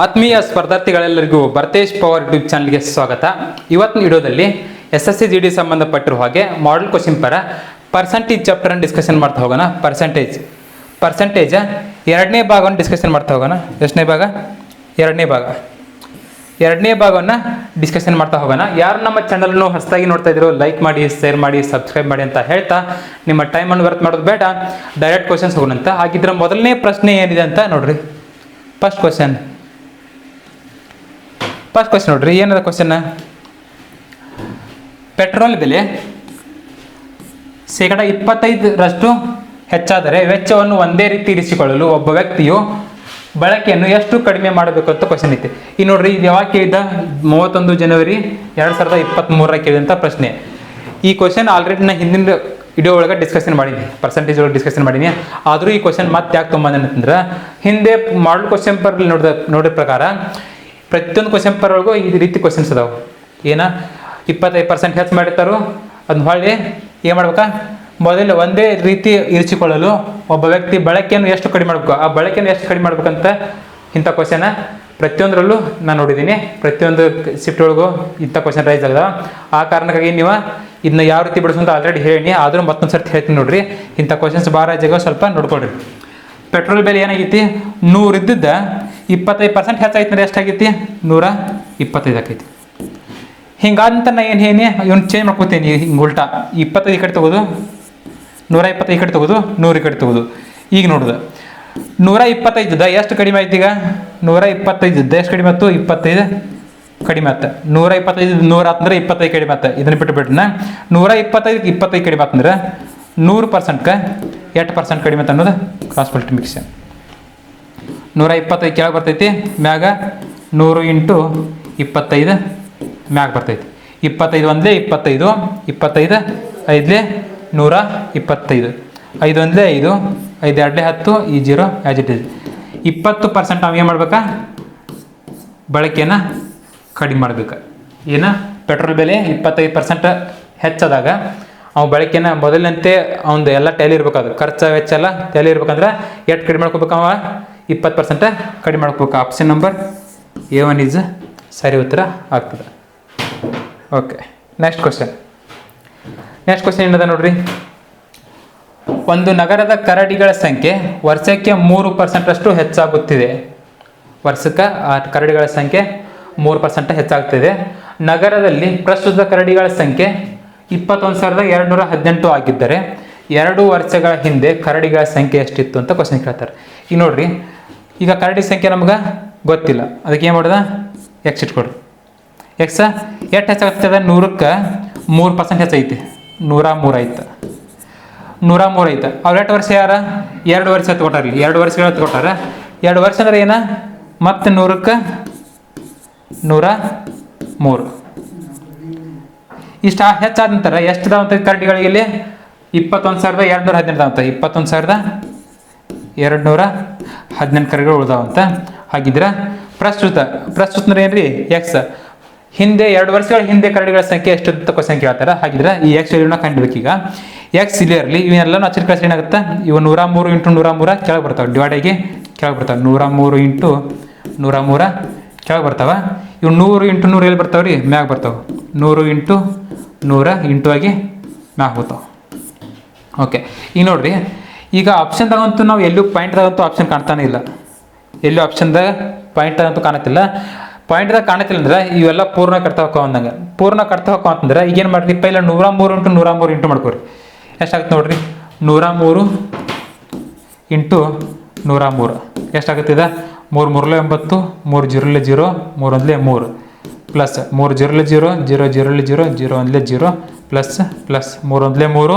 ಆತ್ಮೀಯ ಸ್ಪರ್ಧಾರ್ಥಿಗಳೆಲ್ಲರಿಗೂ Bharthesh power YouTube ಚಾನಲ್ಗೆ ಸ್ವಾಗತ. ಇವತ್ತಿನ ವಿಡಿಯೋದಲ್ಲಿ S S C G D ಸಂಬಂಧಪಟ್ಟಿರುವ ಹಾಗೆ ಮಾಡಲ್ ಕ್ವಶನ್ ಪರ ಪರ್ಸೆಂಟೇಜ್ ಅನ್ನು ಡಿಸ್ಕಷನ್ ಮಾಡ್ತಾ ಹೋಗೋಣ. ಪರ್ಸೆಂಟೇಜ್ ಪರ್ಸೆಂಟೇಜ್ ಎರಡನೇ ಭಾಗವನ್ನು ಡಿಸ್ಕಷನ್ ಮಾಡ್ತಾ ಹೋಗೋಣ. ಎಷ್ಟನೇ ಭಾಗ? ಎರಡನೇ ಭಾಗ. ಎರಡನೇ ಭಾಗವನ್ನು ಡಿಸ್ಕಷನ್ ಮಾಡ್ತಾ ಹೋಗೋಣ. ಯಾರು ನಮ್ಮ ಚಾನಲ್ನು ಹೊಸದಾಗಿ ನೋಡ್ತಾ ಇದ್ರು ಲೈಕ್ ಮಾಡಿ ಶೇರ್ ಮಾಡಿ ಸಬ್ಸ್ಕ್ರೈಬ್ ಮಾಡಿ ಅಂತ ಹೇಳ್ತಾ ನಿಮ್ಮ ಟೈಮನ್ನು ವರ್ತ್ ಮಾಡೋದು ಬೇಡ. ಡೈರೆಕ್ಟ್ ಕ್ವಶನ್ಸ್ ಹೋಗೋಣಂತ. ಹಾಗಿದ್ರೆ ಮೊದಲನೇ ಪ್ರಶ್ನೆ ಏನಿದೆ ಅಂತ ನೋಡ್ರಿ. ಫಸ್ಟ್ ಕ್ವಶನ್ ಫಸ್ಟ್ ಕ್ವಶನ್ ನೋಡ್ರಿ. ಏನದ ಕ್ವಶನ್ ಪೆಟ್ರೋಲ್ ಬೆಲೆ ಶೇಕಡ ಇಪ್ಪತ್ತೈದರಷ್ಟು ಹೆಚ್ಚಾದರೆ ವೆಚ್ಚವನ್ನು ಒಂದೇ ರೀತಿ ಇರಿಸಿಕೊಳ್ಳಲು ಒಬ್ಬ ವ್ಯಕ್ತಿಯು ಬಳಕೆಯನ್ನು ಎಷ್ಟು ಕಡಿಮೆ ಮಾಡಬೇಕು ಅಂತ ಕ್ವಶನ್ ಐತಿ. ಈ ನೋಡ್ರಿ, ಇದು ಯಾವಾಗ ಕೇಳಿದ ಮೂವತ್ತೊಂದು ಜನವರಿ ಎರಡು ಸಾವಿರದ ಇಪ್ಪತ್ತ್ಮೂರರ ಕೇಳಿದಂಥ ಪ್ರಶ್ನೆ. ಈ ಕ್ವಶನ್ ಆಲ್ರೆಡಿ ನಾ ಹಿಂದಿನ ವಿಡಿಯೋ ಒಳಗೆ ಡಿಸ್ಕಷನ್ ಮಾಡೀನಿ ಪರ್ಸೆಂಟೇಜ್ ಒಳಗೆ ಡಿಸ್ಕಷನ್ ಮಾಡೀನಿ ಆದರೂ ಈ ಕ್ವಶನ್ ಮತ್ತೆ ಯಾಕೆ ತುಂಬಾ ಅಂತಂದ್ರೆ ಹಿಂದೆ ಮಾಡಲ್ ಕ್ವಶನ್ ಪರ್ ನೋಡಿದ ನೋಡಿದ ಪ್ರಕಾರ ಪ್ರತಿಯೊಂದು ಕ್ವಶನ್ ಪರ್ ಒಳಗೂ ಈ ರೀತಿ ಕ್ವಶನ್ಸ್ ಅದಾವೆ. ಏನ? ಇಪ್ಪತ್ತೈದು ಪರ್ಸೆಂಟ್ ಹೆಚ್ಚು ಮಾಡಿರ್ತಾರೋ ಅದನ್ನ ಹೊಳ್ಳಿ ಏನು ಮಾಡ್ಬೇಕಾ? ಮೊದಲು ಒಂದೇ ರೀತಿ ಇರಿಸಿಕೊಳ್ಳಲು ಒಬ್ಬ ವ್ಯಕ್ತಿ ಬಳಕೆಯನ್ನು ಎಷ್ಟು ಕಡಿಮೆ ಮಾಡಬೇಕು? ಆ ಬಳಕೆಯನ್ನು ಎಷ್ಟು ಕಡಿಮೆ ಮಾಡ್ಬೇಕಂತ ಇಂಥ ಕ್ವಶನ ಪ್ರತಿಯೊಂದರಲ್ಲೂ ನಾನು ನೋಡಿದ್ದೀನಿ. ಪ್ರತಿಯೊಂದು ಶಿಫ್ಟ್ ಒಳಗೂ ಇಂಥ ಕ್ವಶನ್ ರೈಸ್ ಆಗದ. ಆ ಕಾರಣಕ್ಕಾಗಿ ನೀವು ಇದನ್ನ ಯಾವ ರೀತಿ ಬಿಡಿಸೋದು ಆಲ್ರೆಡಿ ಹೇಳಿ ಆದರೂ ಮತ್ತೊಂದು ಸರ್ತಿ ಹೇಳ್ತೀನಿ ನೋಡ್ರಿ. ಇಂಥ ಕ್ವಶನ್ಸ್ ಭಾರ ಜಾಗ ಸ್ವಲ್ಪ ನೋಡ್ಕೊಳ್ರಿ. ಪೆಟ್ರೋಲ್ ಬೆಲೆ ಏನಾಗೈತಿ? ಇದ್ದಿದ್ದ ಇಪ್ಪತ್ತೈದು ಪರ್ಸೆಂಟ್ ಹೆಚ್ಚಾಯ್ತು ಅಂದ್ರೆ ಎಷ್ಟಾಗೈತಿ? ನೂರ ಇಪ್ಪತ್ತೈದು ಆಕೈತಿ. ಹಿಂಗಾದಂತ ನಾ ಏನು ಹೇಳಿ ಇವ್ನು ಚೇಂಜ್ ಮಾಡ್ಕೋತೀನಿ ಹಿಂಗೆ ಉಲ್ಟಾ. ಇಪ್ಪತ್ತೈದು ಕಡೆ ತಗೋದು. ನೂರ ಇಪ್ಪತ್ತೈದು ಈ ಕಡೆ ತಗೋದು, ನೂರು ಈ ಕಡೆ ತಗೋದು. ಈಗ ನೋಡಿದೆ. ನೂರ ಇಪ್ಪತ್ತೈದು ಎಷ್ಟು ಕಡಿಮೆ ಆಯ್ತು ಈಗ? ನೂರ ಇಪ್ಪತ್ತೈದು ಎಷ್ಟು ಕಡಿಮೆ ಆಯ್ತು? ಇಪ್ಪತ್ತೈದು ಕಡಿಮೆ ಆತ ನೂರ ಇಪ್ಪತ್ತೈದು ನೂರ ಆತಂದ್ರೆ ಇಪ್ಪತ್ತೈದು ಕಡಿಮೆ ಆತ ಇದನ್ನ ಬಿಟ್ಟು ಬಿಟ್ನ ನೂರ ಇಪ್ಪತ್ತೈದು ಇಪ್ಪತ್ತೈದು ಕಡಿಮೆ ಆತಂದ್ರೆ ನೂರು ಪರ್ಸೆಂಟ್ಗೆ ಎಷ್ಟು ಪರ್ಸೆಂಟ್ ಕಡಿಮೆ ಆತ ಅನ್ನೋದು ಕಾಸ್ಪಲ್ಟಿ ಮಲ್ಟಿಪ್ಲಿಕೇಶನ್ ನೂರ ಇಪ್ಪತ್ತೈದು ಕೆಳಗೆ ಬರ್ತೈತಿ, ಮ್ಯಾಗ ನೂರು ಇಂಟು ಇಪ್ಪತ್ತೈದು ಮ್ಯಾಗ ಬರ್ತೈತಿ. ಇಪ್ಪತ್ತೈದು ಒಂದೇ ಇಪ್ಪತ್ತೈದು ಇಪ್ಪತ್ತೈದು ಐದಲೇ ನೂರ ಇಪ್ಪತ್ತೈದು. ಐದು ಅಂದರೆ ಐದು ಐದು ಎರಡೇ ಹತ್ತು, ಈ ಜೀರೋ ಆ್ಯಸ್ ಇಟ್ ಇಸ್ ಇಪ್ಪತ್ತು ಪರ್ಸೆಂಟ್ ನಾವು ಏನು ಮಾಡ್ಬೇಕಾ? ಬಳಕೆಯನ್ನು ಕಡಿಮೆ ಮಾಡ್ಬೇಕು. ಏನು? ಪೆಟ್ರೋಲ್ ಬೆಲೆ ಇಪ್ಪತ್ತೈದು ಪರ್ಸೆಂಟ್ ಹೆಚ್ಚಾದಾಗ ಅವು ಬಳಕೆನ ಮೊದಲಿನಂತೆ ಅವನು ಎಲ್ಲ ಟ್ಯಾಲಿ ಅದು ಖರ್ಚು, ವೆಚ್ಚ ಎಲ್ಲ ಟ್ಯಾಲಿ ಇರ್ಬೇಕಂದ್ರೆ ಎಷ್ಟು ಕಡಿಮೆ ಮಾಡ್ಕೋಬೇಕು ಅವ? ಇಪ್ಪತ್ತು ಪರ್ಸೆಂಟ್ ಕಡಿಮೆ ಮಾಡ್ಕೋಬೇಕು. Option number A one is ಸರಿ ಉತ್ತರ ಆಗ್ತದೆ. Okay next question next question ಏನದ ನೋಡ್ರಿ? ಒಂದು ನಗರದ ಕರಡಿಗಳ ಸಂಖ್ಯೆ ವರ್ಷಕ್ಕೆ ಮೂರು ಪರ್ಸೆಂಟಷ್ಟು ಹೆಚ್ಚಾಗುತ್ತಿದೆ. ವರ್ಷಕ್ಕೆ ಕರಡಿಗಳ ಸಂಖ್ಯೆ ಮೂರು ಪರ್ಸೆಂಟ್ ಹೆಚ್ಚಾಗ್ತಿದೆ. ನಗರದಲ್ಲಿ ಪ್ರಸ್ತುತ ಕರಡಿಗಳ ಸಂಖ್ಯೆ ಇಪ್ಪತ್ತೊಂದು ಸಾವಿರದ ಎರಡು ನೂರ ಹದಿನೆಂಟು ಆಗಿದ್ದರೆ ಎರಡು ವರ್ಷಗಳ ಹಿಂದೆ ಕರಡಿಗಳ ಸಂಖ್ಯೆ ಎಷ್ಟಿತ್ತು ಅಂತ ಕ್ವಶನ್ ಕೇಳ್ತಾರೆ. ಈಗ ನೋಡ್ರಿ, ಈಗ ಕರಡಿ ಸಂಖ್ಯೆ ನಮ್ಗೆ ಗೊತ್ತಿಲ್ಲ. ಅದಕ್ಕೆ ಏನು ಮಾಡೋದ? ಎಕ್ಸ್ ಇಟ್ಕೊಡ್ರಿ ಎಕ್ಸ ಎಷ್ಟು ಹೆಚ್ಚಾಗ್ತದೆ? ನೂರಕ್ಕೆ ಮೂರು ಪರ್ಸೆಂಟ್ ಹೆಚ್ಚೈತಿ. ನೂರ ಮೂರು ಐತೆ ನೂರ ಮೂರು ಐತೆ ಅವ್ರು ಎಷ್ಟು ವರ್ಷ ಯಾರ? ಎರಡು ವರ್ಷ ತಗೊಟ್ಟಾರ್ಲಿ ಎರಡು ವರ್ಷಗಳು ತಗೊಟ್ಟಾರ ಎರಡು ವರ್ಷ ಅಂದ್ರೆ ಏನ? ಮತ್ತೆ ನೂರಕ್ಕೆ ನೂರ ಮೂರು ಇಷ್ಟ ಹೆಚ್ಚಾದ ನಂತರ ಎಷ್ಟು ಇದಾವಂತ ಕರಡಿಗಳಿಗೆ ಇಲ್ಲಿ? ಇಪ್ಪತ್ತೊಂದು ಸಾವಿರದ ಎರಡು ನೂರ ಹದಿನೆಂಟು ಅಂತ. ಇಪ್ಪತ್ತೊಂದು ಸಾವಿರದ ಎರಡು ನೂರ ಹದಿನೆಂಟು ಕರಡಿಗಳು ಉಳ್ದಾವಂತ ಹಾಗಿದ್ರೆ ಪ್ರಸ್ತುತ ಪ್ರಸ್ತುತ ಅಂದ್ರೆ ಏನ್ರಿ? ಎಕ್ಸ್ ಹಿಂದೆ ಎರಡು ವರ್ಷಗಳ ಹಿಂದೆ ಕರಡಿಗಳ ಸಂಖ್ಯೆ ಎಷ್ಟು ಅಂತ ಸಂಖ್ಯೆ ಹೇಳ್ತಾರೆ ಹಾಗಿದ್ರೆ ಈ ಎಕ್ಸ್ ವ್ಯಾಲ್ಯೂನ ಈಗ ಎಕ್ಸ್ ಇಲ್ಲಿ ಇರಲಿ ಇವನ್ನೆಲ್ಲ ಅಚ್ಚರಿ ಕಳಿಸಿ ಏನಾಗುತ್ತೆ? ಇವು ನೂರ ಮೂರು ಇಂಟು ನೂರ ಮೂರ ಕೆಳಗೆ ಬರ್ತಾವೆ. ಡಿವೈಡ್ ಆಗಿ ಕೆಳಗೆ ಬರ್ತಾವೆ. ನೂರ ಮೂರು ಇಂಟು ನೂರ ಮೂರ ಕೆಳಗೆ ಬರ್ತಾವೆ. ಇವು ನೂರು ಇಂಟು ನೂರು ಎಲ್ಲಿ ಬರ್ತಾವೆ ರೀ? ಮ್ಯಾಗ ಬರ್ತಾವೆ. ನೂರು ಇಂಟು ನೂರ ಇಂಟು ಆಗಿ ಮ್ಯಾಗ ಬರ್ತಾವೆ ಓಕೆ ಈಗ ನೋಡ್ರಿ, ಈಗ ಆಪ್ಷನ್ದಾಗಂತೂ ನಾವು ಎಲ್ಲೂ ಪಾಯಿಂಟ್ದಾಗಂತೂ ಆಪ್ಷನ್ ಕಾಣ್ತಾನೆ ಇಲ್ಲ. ಎಲ್ಲೂ ಆಪ್ಷನ್ದಾಗ ಪಾಯಿಂಟ್ದಾಗಂತೂ ಕಾಣತ್ತಿಲ್ಲ. ಪಾಯಿಂಟ್ದಾಗ ಕಾಣತ್ತಿಲ್ಲ ಅಂದ್ರೆ ಇವೆಲ್ಲ ಪೂರ್ಣ ಕಟ್ತಾ ಹಾಕೋ ಅಂದಂಗೆ. ಪೂರ್ಣ ಕಟ್ತಾ ಹಾಕೋ ಅಂತಂದ್ರೆ ಈಗೇನು ಮಾಡ್ರಿ ಪೈಲ ನೂರ ಮೂರು ಇಂಟು ನೂರ ಮೂರು ಇಂಟು ಮಾಡ್ಕೊರಿ. ಎಷ್ಟಾಗುತ್ತೆ ನೋಡ್ರಿ? ನೂರ ಮೂರು ಇಂಟು ನೂರ ಮೂರು ಎಷ್ಟಾಗುತ್ತಿದೆ ಮೂರು ಮೂರಲೆ ಒಂಬತ್ತು ಮೂರು ಜೀರೋಲೆ ಜೀರೋ, ಮೂರು ಮೂರು. ಪ್ಲಸ್ ಮೂರು ಜೀರೋಲೆ ಜೀರೋ ಜೀರೋ ಜೀರೋಲೆ ಜೀರೋ ಜೀರೋ ಒಂದಲೇ ಜೀರೋ, ಪ್ಲಸ್ ಪ್ಲಸ್ ಮೂರು ಒಂದಲೇ ಮೂರು,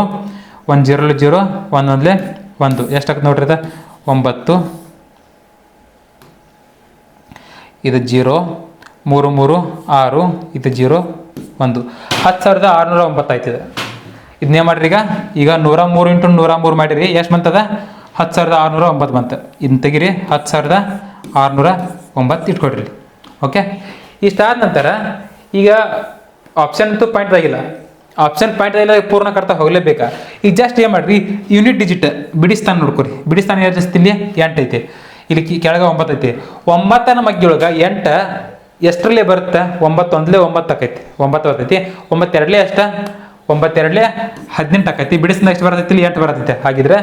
ಒಂದು ಜೀರೋಲೆ ಜೀರೋ, ಒಂದು ಒಂದಲೇ ಒಂದು. ಎಷ್ಟಾಗುತ್ತೆ ನೋಡ್ರಿ ಇದು? ಒಂಬತ್ತು. ಇದು ಜೀರೋ ಮೂರು ಮೂರು, ಆರು, ಇದು ಜೀರೋ, ಒಂದು. ಹತ್ತು ಸಾವಿರದ ಆರುನೂರ ಒಂಬತ್ತು ಇದನ್ನೇ ಮಾಡ್ರಿ ಈಗ? ಈಗ ನೂರ ಮೂರು ಇಂಟು ನೂರ ಮೂರು ಮಾಡಿರಿ. ಎಷ್ಟು ಬಂತದ? ಹತ್ತು ಸಾವಿರದ ಆರುನೂರ ಒಂಬತ್ತು ಬಂತು. ಇದನ್ನ ತೆಗಿರಿ. ಹತ್ತು ಸಾವಿರದ ಆರುನೂರ ಒಂಬತ್ತು ಇಟ್ಕೊಡ್ರಿ. ಓಕೆ ಇಷ್ಟಾದ ನಂತರ ಈಗ ಆಪ್ಷನ್ ಅಂತೂ ಪಾಯಿಂಟ್ ಆಗಿಲ್ಲ ಆಪ್ಷನ್ ಪಾಯಿಂಟ್ ಆಗಿಲ್ಲ ಪೂರ್ಣ ಕರ್ತಾ ಹೋಗಲೇಬೇಕಾ? ಈಗ ಜಸ್ಟ್ ಏನು ಮಾಡಿರಿ? Unit digit ಬಿಡಿಸ್ತಾನ ನೋಡ್ಕೊರಿ. ಬಿಡಿಸ್ತಾನ ಎಷ್ಟು ಇಲ್ಲಿ? ಎಂಟು ಐತಿ. ಇಲ್ಲಿ ಕೆಳಗೆ ಒಂಬತ್ತು ಐತಿ. ಒಂಬತ್ತನ ಮಗ್ಗಿಯೊಳಗೆ ಎಂಟ ಎಷ್ಟರಲ್ಲೇ ಬರುತ್ತೆ? ಒಂಬತ್ತೊಂದಲೇ ಒಂಬತ್ತು ಆಕೈತಿ. ಒಂಬತ್ತು ಬರ್ತೈತಿ. ಒಂಬತ್ತೆರಡಲೇ ಅಷ್ಟ? ಒಂಬತ್ತೆರಡಲೇ ಹದಿನೆಂಟು ಆಕೈತಿ. ಬಿಡಿಸಿದ ಎಷ್ಟು ಬರ್ತೈತಿ ಎಂಟು ಬರ್ತೈತಿ. ಹಾಗಿದ್ರೆ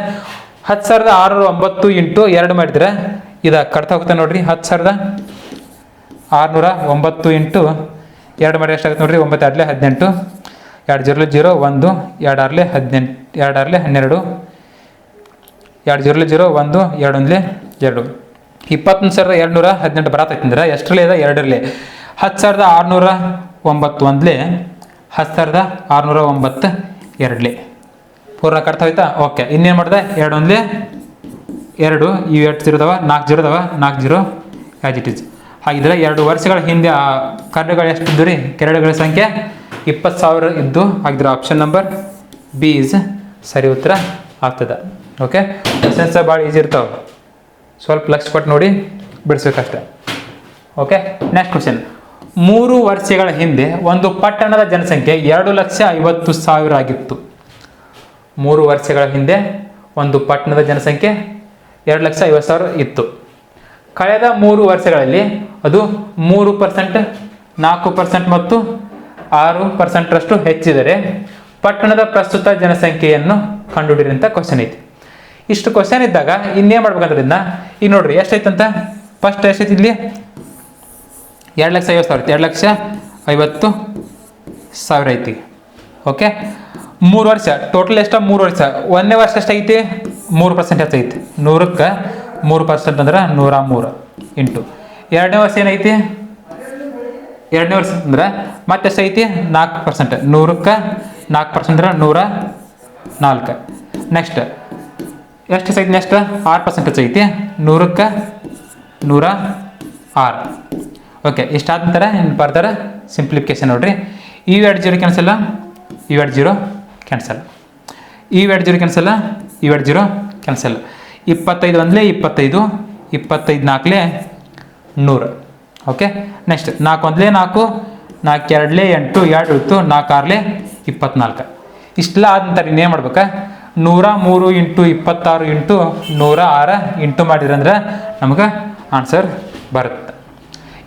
ಹತ್ತು ಸಾವಿರದ ಆರುನೂರ ಒಂಬತ್ತು ಇಂಟು ಎರಡು ಮಾಡಿದ್ರೆ ಇದು ಕಡ್ತಾ ಹೋಗ್ತಾ ನೋಡ್ರಿ. ಹತ್ತು ಸಾವಿರದ ಆರುನೂರ ಒಂಬತ್ತು ಇಂಟು ಎರಡು ಮಾಡಿ ಎಷ್ಟಾಗುತ್ತೆ ನೋಡ್ರಿ? ಒಂಬತ್ತು ಎರಡಲೇ ಹದಿನೆಂಟು. ಎರಡು ಜೀರೋ ಜೀರೋ, ಒಂದು. ಎರಡು ಆರ್ಲೆ ಹದಿನೆಂಟು ಎರಡು ಆರ್ಲೆ ಹನ್ನೆರಡು. ಎರಡು ಜೀರೋ ಜೀರೋ, ಒಂದು. ಎರಡು ಒಂದ್ಲೆ ಎರಡು. ಇಪ್ಪತ್ತೊಂದು ಸಾವಿರದ ಎರಡು ನೂರ ಹದಿನೆಂಟು ಬರತೈತಿ ಅಂದ್ರೆ ಎಷ್ಟರಲ್ಲಿ ಇದೆ ಎರಡರಲ್ಲಿ. ಹತ್ತು ಸಾವಿರದ ಆರುನೂರ ಒಂಬತ್ತು ಒಂದ್ಲೆ ಹತ್ತು ಸಾವಿರದ ಆರುನೂರ ಒಂಬತ್ತು ಎರಡಲಿ. ಪೂರ್ಣ ಕಟ್ತಾ ಹೋಯ್ತಾ? ಓಕೆ. ಇನ್ನೇನು ಮಾಡಿದೆ? ಎರಡು ಒಂದ್ಲಿ, ಎರಡು, ಇವು ಎಷ್ಟು ಜೀರೋದವ ನಾಲ್ಕು ಜೀರೋ ಅದಾವ? ನಾಲ್ಕು ಜೀರೋ ಆ್ಯಸ್ ಇಟ್ ಇಸ್ ಹಾಗಿದ್ರೆ ಎರಡು ವರ್ಷಗಳ ಹಿಂದೆ ಆ ಕರಡುಗಳು ಎಷ್ಟು ಇದ್ದು ರೀ? ಕೆರಡುಗಳ ಸಂಖ್ಯೆ ಇಪ್ಪತ್ತು ಸಾವಿರ ಇದ್ದು, ಹಾಗಿದ್ರೆ ಆಪ್ಷನ್ ನಂಬರ್ ಬಿ ಇಸ್ ಸರಿ ಉತ್ತರ ಆಗ್ತದೆ. ಓಕೆ ಕ್ವಶನ್ಸ್ ಭಾಳ ಈಸಿ ಇರ್ತಾವೆ. ಸ್ವಲ್ಪ ಲಕ್ಷ ಕೊಟ್ಟು ನೋಡಿ ಬಿಡಿಸ್ಬೇಕಷ್ಟೆ. ಓಕೆ ನೆಕ್ಸ್ಟ್ ಕ್ವಶನ್ ಮೂರು ವರ್ಷಗಳ ಹಿಂದೆ ಒಂದು ಪಟ್ಟಣದ ಜನಸಂಖ್ಯೆ ಎರಡು ಲಕ್ಷ ಐವತ್ತು ಸಾವಿರ ಆಗಿತ್ತು. ಮೂರು ವರ್ಷಗಳ ಹಿಂದೆ ಒಂದು ಪಟ್ಟಣದ ಜನಸಂಖ್ಯೆ ಎರಡು ಲಕ್ಷ ಐವತ್ತು ಸಾವಿರ ಇತ್ತು. ಕಳೆದ ಮೂರು ವರ್ಷಗಳಲ್ಲಿ ಅದು ಮೂರು ಪರ್ಸೆಂಟ್ ನಾಲ್ಕು ಪರ್ಸೆಂಟ್ ಮತ್ತು ಆರು ಪರ್ಸೆಂಟ್ರಷ್ಟು ಹೆಚ್ಚಿದರೆ ಪಟ್ಟಣದ ಪ್ರಸ್ತುತ ಜನಸಂಖ್ಯೆಯನ್ನು ಕಂಡುಹಿಡಿಯಿರಿ ಅಂತ ಕ್ವಶನ್ ಐತಿ. ಇಷ್ಟು ಕ್ವಶನ್ ಇದ್ದಾಗ ಇನ್ನೇನು ಮಾಡ್ಬೇಕಂದ್ರಿಂದ, ಈಗ ನೋಡ್ರಿ ಎಷ್ಟೈತಂತ ಫಸ್ಟ್ ಎಷ್ಟೈತಿ ಇಲ್ಲಿ? ಎರಡು ಲಕ್ಷ ಐವತ್ತು ಸಾವಿರ ಐತಿ ಎರಡು ಲಕ್ಷ ಐವತ್ತು ಸಾವಿರ ಐತಿ ಓಕೆ ಮೂರು ವರ್ಷ. ಟೋಟಲ್ ಎಷ್ಟ? ಮೂರು ವರ್ಷ. ಒಂದನೇ ವರ್ಷ ಎಷ್ಟೈತಿ ಮೂರು ಪರ್ಸೆಂಟ್ ಹೆಚ್ಚೈತಿ ನೂರಕ್ಕೆ ಮೂರು ಪರ್ಸೆಂಟ್ ಅಂದ್ರೆ ನೂರ ಮೂರು ಇಂಟು. ಎರಡನೇ ವರ್ಷ ಏನೈತಿ? ಎರಡನೇ ವರ್ಷ ಅಂದ್ರೆ ಮತ್ತೆ ಎಷ್ಟೈತಿ ನಾಲ್ಕು ಪರ್ಸೆಂಟ್ ನೂರಕ್ಕೆ ನಾಲ್ಕು ಪರ್ಸೆಂಟ್ ಅಂದ್ರೆ ನೂರ ನಾಲ್ಕು. ನೆಕ್ಸ್ಟ್ ಎಷ್ಟು ಸೈತಿ ನೆಕ್ಸ್ಟ್ ಆರು ಪರ್ಸೆಂಟೇಜ್ ಐತಿ ನೂರಕ್ಕೆ ನೂರ ಆರು. ಓಕೆ ಇಷ್ಟಾದ ನಂತರ ಏನು ಬರ್ತಾರ ಸಿಂಪ್ಲಿಫಿಕೇಶನ್ ನೋಡಿರಿ. ಇವು ಎರಡು ಜೀರೋ ಕ್ಯಾನ್ಸಲ್ಲ ಇವು ಎರಡು ಜೀರೋ ಕ್ಯಾನ್ಸಲ್ ಇವು ಎರಡು ಜೀರೋ ಕ್ಯಾನ್ಸಲ್ಲ ಇವು ಎರಡು ಜೀರೋ ಕ್ಯಾನ್ಸಲ್ ಇಪ್ಪತ್ತೈದು ಒಂದಲೇ ಇಪ್ಪತ್ತೈದು ಇಪ್ಪತ್ತೈದು ನಾಲ್ಕಲೇ ನೂರು. ಓಕೆ ನೆಕ್ಸ್ಟ್ ನಾಲ್ಕು ಒಂದಲೇ ನಾಲ್ಕು ನಾಲ್ಕು ಎರಡಲೇ ಎಂಟು, ಎರಡು ಇತ್ತು ನಾಲ್ಕು ಆರಲೇ ಇಪ್ಪತ್ನಾಲ್ಕು. ಇಷ್ಟೆಲ್ಲ ಆದ ನಂತರ ಇನ್ನೇನು ಮಾಡ್ಬೇಕಾ? ನೂರ ಮೂರು ಇಂಟು ಇಪ್ಪತ್ತಾರು ಇಂಟು ನೂರ ಆರು ಇಂಟು ಮಾಡಿದ್ರಂದ್ರೆ ನಮ್ಗೆ ಆನ್ಸರ್ ಬರುತ್ತೆ.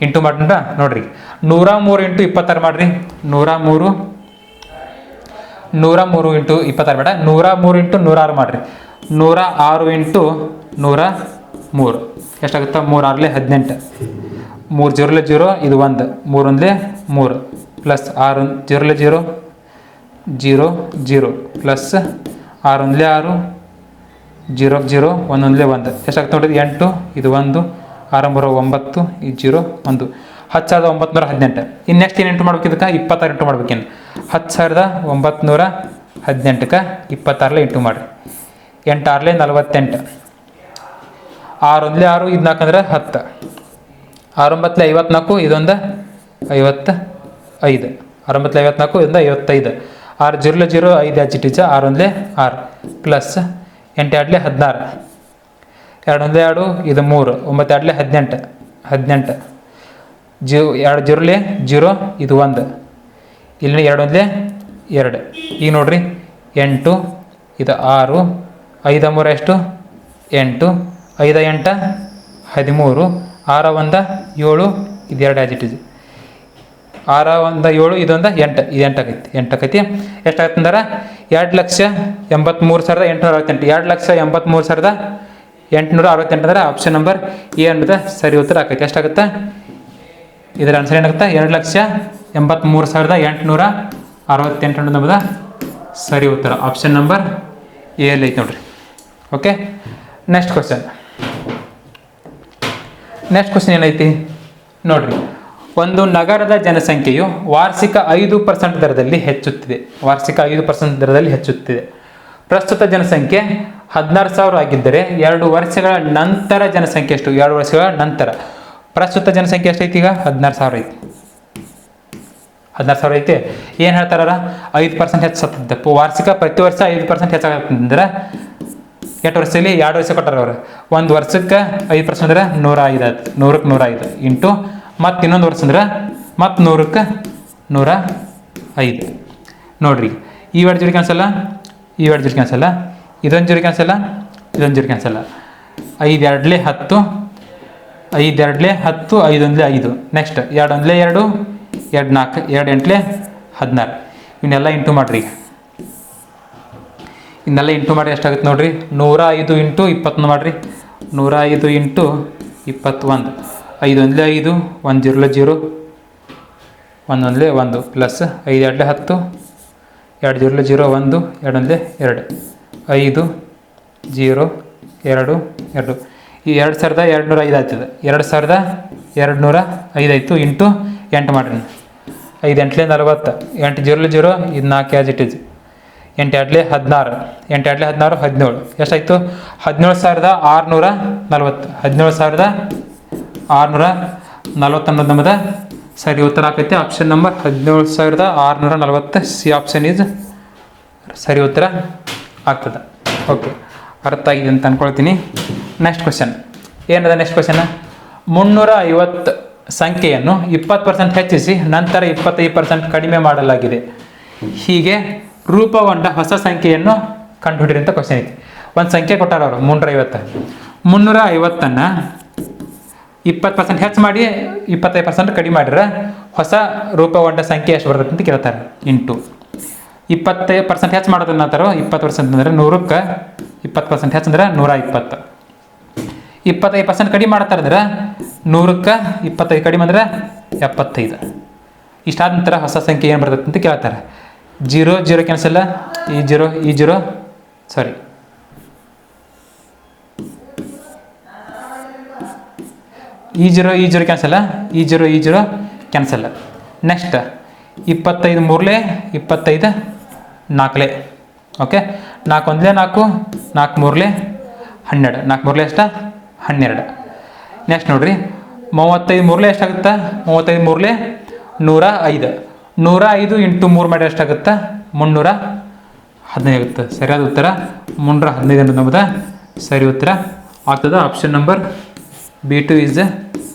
ಇಂಟು ಮಾಡ್ರ ನೋಡ್ರಿ, ನೂರ ಮೂರು ಇಂಟು ಇಪ್ಪತ್ತಾರು ಮಾಡ್ರಿ. ನೂರ ಮೂರು ನೂರ ಮೂರು ಇಂಟು ಇಪ್ಪತ್ತಾರು ಬೇಡ, ನೂರ ಮೂರು ಇಂಟು ನೂರ ಆರು ಮಾಡ್ರಿ. ನೂರ ಆರು ಇಂಟು ನೂರ ಮೂರು. ಎಷ್ಟಾಗುತ್ತೆ? ಮೂರಾರಲೆ ಹದಿನೆಂಟು. ಮೂರು ಜೀರೋಲೆ ಜೀರೋ, ಇದು ಒಂದು. ಮೂರು ಒಂದಲೇ ಮೂರು. ಪ್ಲಸ್ ಆರು ಜೀರೋಲೆ ಜೀರೋ ಜೀರೋ ಜೀರೋ. ಪ್ಲಸ್ ಆರು ಒಂದಲೇ ಆರು, ಜೀರೋ ಜೀರೋ, ಒಂದೊಂದಲೇ ಒಂದು. ಎಷ್ಟಾಗ್ತದೆ ನೋಡಿರಿ ಎಂಟು, ಇದು ಒಂದು ಆರಂಭರ ಒಂಬತ್ತು, ಇದು ಜೀರೋ, ಒಂದು. ಹತ್ತು ಸಾವಿರದ ಒಂಬತ್ತು ಹದಿನೆಂಟು. ಇನ್ನು ನೆಕ್ಸ್ಟ್ ಏನು ಎಂಟು ಮಾಡ್ಬೇಕು ಇದಕ್ಕೆ? ಇಪ್ಪತ್ತಾರು ಎಂಟು ಮಾಡ್ಬೇಕೇನು ಹತ್ತು ಸಾವಿರದ ಒಂಬತ್ತು ಹದಿನೆಂಟಕ್ಕೆ ಇಪ್ಪತ್ತಾರಲೆ ಎಂಟು ಮಾಡಿರಿ. ಎಂಟು ಆರ್ಲೆ ನಲವತ್ತೆಂಟು. ಆರು ಒಂದಲೇ ಆರು ಇದು ನಾಲ್ಕಂದ್ರೆ ಹತ್ತು. ಆರೊಂಬತ್ತಲೆ ಐವತ್ನಾಲ್ಕು, ಇದೊಂದು ಐವತ್ತ ಐದು ಆರೊಂಬತ್ತಲೆ ಐವತ್ನಾಲ್ಕು, ಇದೊಂದು ಐವತ್ತೈದು. ಆರು ಜೀರೋ ಜೀರೋ ಐದು ಹಚ್ಚಿ ಟೀಚ ಆರು ಒಂದಲೇ ಆರು, ಪ್ಲಸ್ ಎಂಟು ಎರಡಲೇ ಹದಿನಾರು. ಎರಡು ಒಂದೇ ಎರಡು, ಇದು ಮೂರು, ಒಂಬತ್ತು ಎರಡಲೇ ಹದಿನೆಂಟು ಹದಿನೆಂಟು. ಜೀ, ಎರಡು ಜೀರೋಲೆ ಜೀರೋ, ಇದು ಒಂದು. ಇಲ್ಲಿ ಎರಡು ಒಂದಲೇ ಎರಡು. ಈಗ ನೋಡ್ರಿ, ಎಂಟು, ಇದು ಆರು, ಐದ ಮೂರು ಎಷ್ಟು? ಎಂಟು, ಐದ ಎಂಟ, ಹದಿಮೂರು, ಆರ ಒಂದ, ಏಳು, ಇದು ಎರಡು ಆಜಿಟಿಸ್ ಆರ, ಒಂದು, ಏಳು, ಇದೊಂದು ಎಂಟು, ಇದು ಎಂಟು ಆಗೈತಿ ಎಂಟು ಆಗೈತಿ ಎಷ್ಟಾಗತ್ತೆ ಅಂದ್ರೆ ಎರಡು ಲಕ್ಷ ಎಂಬತ್ತ್ಮೂರು ಸಾವಿರದ ಎಂಟುನೂರ ಅರವತ್ತೆಂಟು. ಎರಡು ಲಕ್ಷ ಎಂಬತ್ತ್ಮೂರು ಸಾವಿರದ ಎಂಟುನೂರ ಅರವತ್ತೆಂಟು ಅಂದ್ರೆ ಆಪ್ಷನ್ ನಂಬರ್ ಎ ಅನ್ನೋದು ಸರಿ ಉತ್ತರ ಆಕೈತಿ. ಎಷ್ಟಾಗುತ್ತೆ? ಇದರ ಆನ್ಸರ್ ಏನಾಗುತ್ತೆ? ಎರಡು ಲಕ್ಷ ಎಂಬತ್ತ್ಮೂರು ಸಾವಿರದ ಎಂಟುನೂರ ಅರವತ್ತೆಂಟು ಅನ್ನೋದು ನಮ್ಮದು ಸರಿ ಉತ್ತರ. ಆಪ್ಷನ್ ನಂಬರ್ ಎ ಅಲ್ಲಿ ಐತೆ ನೋಡ್ರಿ. Okay next question next question ಏನೈತಿ? ನೋಡ್ರಿ. ಒಂದು ನಗರದ ಜನಸಂಖ್ಯೆಯು ವಾರ್ಷಿಕ ಐದು ಪರ್ಸೆಂಟ್ ದರದಲ್ಲಿ ಹೆಚ್ಚುತ್ತಿದೆ. ವಾರ್ಷಿಕ ಐದು ಪರ್ಸೆಂಟ್ ದರದಲ್ಲಿ ಹೆಚ್ಚುತ್ತಿದೆ. ಪ್ರಸ್ತುತ ಜನಸಂಖ್ಯೆ ಹದಿನಾರು ಸಾವಿರ ಆಗಿದ್ದರೆ ಎರಡು ವರ್ಷಗಳ ನಂತರ ಜನಸಂಖ್ಯೆ ಎಷ್ಟು? ಎರಡು ವರ್ಷಗಳ ನಂತರ. ಪ್ರಸ್ತುತ ಜನಸಂಖ್ಯೆ ಎಷ್ಟೈತಿ ಈಗ? ಹದಿನಾರು ಸಾವಿರ ಐತಿ. ಹದಿನಾರು ಸಾವಿರ ಐತಿ. ಏನು ಹೇಳ್ತಾರ ಐದು ಪರ್ಸೆಂಟ್ ಹೆಚ್ಚುತ್ತದೆ ವಾರ್ಷಿಕ ಪ್ರತಿ ವರ್ಷ ಐದು ಪರ್ಸೆಂಟ್ ಹೆಚ್ಚಾಗತ್ತಂದ್ರೆ ಎಷ್ಟು ವರ್ಷದಲ್ಲಿ? ಎರಡು ವರ್ಷ ಕೊಟ್ಟಾರ ಅವ್ರು. ಒಂದು ವರ್ಷಕ್ಕೆ ಐದು ಪರ್ಸೆಂಟ್ ಅಂದ್ರೆ ನೂರ ಐದು ಆಯ್ತು. ನೂರಕ್ಕೆ ನೂರ ಐದು. ಇಂಟು ಮತ್ತು ಇನ್ನೊಂದು ವರ್ಷ ಅಂದ್ರೆ ಮತ್ತು ನೂರಕ್ಕೆ ನೂರ ಐದು. ನೋಡ್ರಿ, ಈ ಎರಡು ಜೋಡಿ ಕ್ಯಾನ್ಸಲ್ಲ ಈ ಎರಡು ಜೋಡಿ ಕ್ಯಾನ್ಸಲ್ಲ ಇದೊಂದು ಜೋಡಿ ಕ್ಯಾನ್ಸಲ್ಲ ಇದೊಂದು ಜೋಡಿ ಕ್ಯಾನ್ಸಲ್ಲ ಐದು ಎರಡಲೇ ಹತ್ತು, ಐದು ಎರಡಲೇ ಹತ್ತು ಐದೊಂದಲೇ ಐದು. ನೆಕ್ಸ್ಟ್ ಎರಡು ಒಂದಲೇ ಎರಡು ಎರಡು ನಾಲ್ಕು, ಎರಡು ಎಂಟ್ಲೆ ಹದಿನಾರು. ಇವನ್ನೆಲ್ಲ ಇಂಟು ಮಾಡಿರಿ. ಇನ್ನೆಲ್ಲ ಇಂಟು ಮಾಡಿ ಎಷ್ಟಾಗುತ್ತೆ ನೋಡಿರಿ? ನೂರ ಐದು ಇಂಟು ಇಪ್ಪತ್ತೊಂದು ಮಾಡಿರಿ. ನೂರ ಐದು ಇಂಟು ಇಪ್ಪತ್ತೊಂದು. ಐದು ಒಂದಲೇ ಐದು, ಒಂದು ಜೀರೋಲೆ ಜೀರೋ, ಒಂದು ಒಂದಲೇ ಒಂದು, ಪ್ಲಸ್ ಐದು ಎರಡಲೇ ಹತ್ತು, ಎರಡು ಜೀರೋಲೆ ಜೀರೋ ಒಂದು, ಎರಡು ಒಂದಲೇ ಎರಡು. ಐದು, ಜೀರೋ, ಎರಡು ಎರಡು. ಈ ಎರಡು ಸಾವಿರದ ಎರಡು ನೂರ ಐದು ಆಯ್ತದೆ. ಎರಡು ಸಾವಿರದ ಎರಡು ನೂರ ಆಯಿತು. ಇಂಟು ಎಂಟು ಮಾಡಿರಿ ಐದು ಎಂಟ್ಲೆ ನಲವತ್ತು, ಎಂಟು ಜೀರೋಲೆ ಜೀರೋ, ಇದು ನಾಲ್ಕು ಇಸ್ ಎಂಟು ಎರಡಲೇ ಹದಿನಾರು, ಎಂಟು ಎರಡಲೇ ಹದಿನಾರು, ಹದಿನೇಳು. ಎಷ್ಟಾಯಿತು ಹದಿನೇಳು ಸಾವಿರದ ಆರುನೂರ ನಲವತ್ತು, ಹದಿನೇಳು ಸಾವಿರದ ಆರುನೂರ ನಲ್ವತ್ತು ಅನ್ನೋದು ಸರಿ, ಉತ್ತರ ಆಕೈತಿ. ಆಪ್ಷನ್ ನಂಬರ್ ಹದಿನೇಳು ಸಾವಿರದ ಆರುನೂರ ನಲ್ವತ್ತು. ಸಿ ಆಪ್ಷನ್ ಈಸ್ ಸರಿ, ಉತ್ತರ ಆಗ್ತದೆ. ಓಕೆ ಅರ್ಥ ಆಗಿದೆ ಅಂತ ಅಂದ್ಕೊಳ್ತೀನಿ ನೆಕ್ಸ್ಟ್ ಕ್ವಶನ್ ಏನದ ನೆಕ್ಸ್ಟ್ ಕ್ವಶನ್ ಮುನ್ನೂರ ಐವತ್ತು ಸಂಖ್ಯೆಯನ್ನು ಇಪ್ಪತ್ತು ಪರ್ಸೆಂಟ್ ಹೆಚ್ಚಿಸಿ, ನಂತರ ಇಪ್ಪತ್ತೈದು ಪರ್ಸೆಂಟ್ ಕಡಿಮೆ ಮಾಡಲಾಗಿದೆ. ಹೀಗೆ ರೂಪಗೊಂಡ ಹೊಸ ಸಂಖ್ಯೆಯನ್ನು ಕಂಡುಹಿಡಿರಿ ಅಂತ ಕ್ವಶನ್ ಐತಿ. ಒಂದು ಸಂಖ್ಯೆ ಕೊಟ್ಟಾರ ಅವರು, ಮುನ್ನೂರ ಐವತ್ತು. ಮುನ್ನೂರ ಐವತ್ತನ್ನು ಇಪ್ಪತ್ತು ಪರ್ಸೆಂಟ್ ಹೆಚ್ಚು ಮಾಡಿ ಇಪ್ಪತ್ತೈದು ಪರ್ಸೆಂಟ್ ಕಡಿಮೆ ಮಾಡಿದ್ರೆ ಹೊಸ ರೂಪಗೊಂಡ ಸಂಖ್ಯೆ ಎಷ್ಟು ಬರ್ತದೆ ಅಂತ ಕೇಳ್ತಾರೆ. ಇಂಟು ಇಪ್ಪತ್ತೈದು ಪರ್ಸೆಂಟ್ ಹೆಚ್ಚು ಮಾಡೋದ್ರ ನಂತರ ಇಪ್ಪತ್ತು ಪರ್ಸೆಂಟ್ ಅಂದರೆ ನೂರಕ್ಕೆ ಇಪ್ಪತ್ತು ಪರ್ಸೆಂಟ್ ಹೆಚ್ಚು ಅಂದ್ರೆ ನೂರ ಇಪ್ಪತ್ತು ಇಪ್ಪತ್ತೈದು ಪರ್ಸೆಂಟ್ ಕಡಿಮೆ ಮಾಡ್ತಾರೆ ಅಂದ್ರೆ ನೂರಕ್ಕೆ ಇಪ್ಪತ್ತೈದು ಕಡಿಮೆ ಅಂದರೆ ಎಪ್ಪತ್ತೈದು. ಇಷ್ಟಾದ ನಂತರ ಹೊಸ ಸಂಖ್ಯೆ ಏನು ಬರ್ತದೆ ಅಂತ ಕೇಳ್ತಾರೆ. ಜೀರೋ ಜೀರೋ ಕ್ಯಾನ್ಸಲ್ ಈ ಜೀರೋ ಈ ಜೀರೋ ಸಾರಿ ಈ ಜೀರೋ ಈ ಜೀರೋ ಕ್ಯಾನ್ಸಲ್ ಈ ಜೀರೋ ಈ ಜೀರೋ ಕ್ಯಾನ್ಸಲ್ ನೆಕ್ಸ್ಟ್ ಇಪ್ಪತ್ತೈದು ಮೂರಲೆ, ಇಪ್ಪತ್ತೈದು ನಾಲ್ಕಲೆ. ಓಕೆ ನಾಲ್ಕು ಒಂದಲೇ ನಾಲ್ಕು ನಾಲ್ಕು ಮೂರಲೆ ಹನ್ನೆರಡು. ನಾಲ್ಕು ಮೂರಲೆ ಎಷ್ಟ? ಹನ್ನೆರಡು. ನೆಕ್ಸ್ಟ್ ನೋಡಿರಿ. ಮೂವತ್ತೈದು ಮೂರಲೆ ಎಷ್ಟಾಗುತ್ತೆ? ಮೂವತ್ತೈದು ಮೂರಲೆ ನೂರ ಐದು. ನೂರ ಐದು ಇಂಟು ಮೂರು ಮಾಡಿ ಎಷ್ಟಾಗುತ್ತೆ? ಮುನ್ನೂರ ಹದಿನೈದು ಆಗುತ್ತೆ. ಸರಿಯಾದ ಉತ್ತರ? ಮುನ್ನೂರ ಹದಿನೈದು ಅಂತ ನಮ್ಮದ ಸರಿ ಉತ್ತರ. ಆಗ್ತದ option number B two is the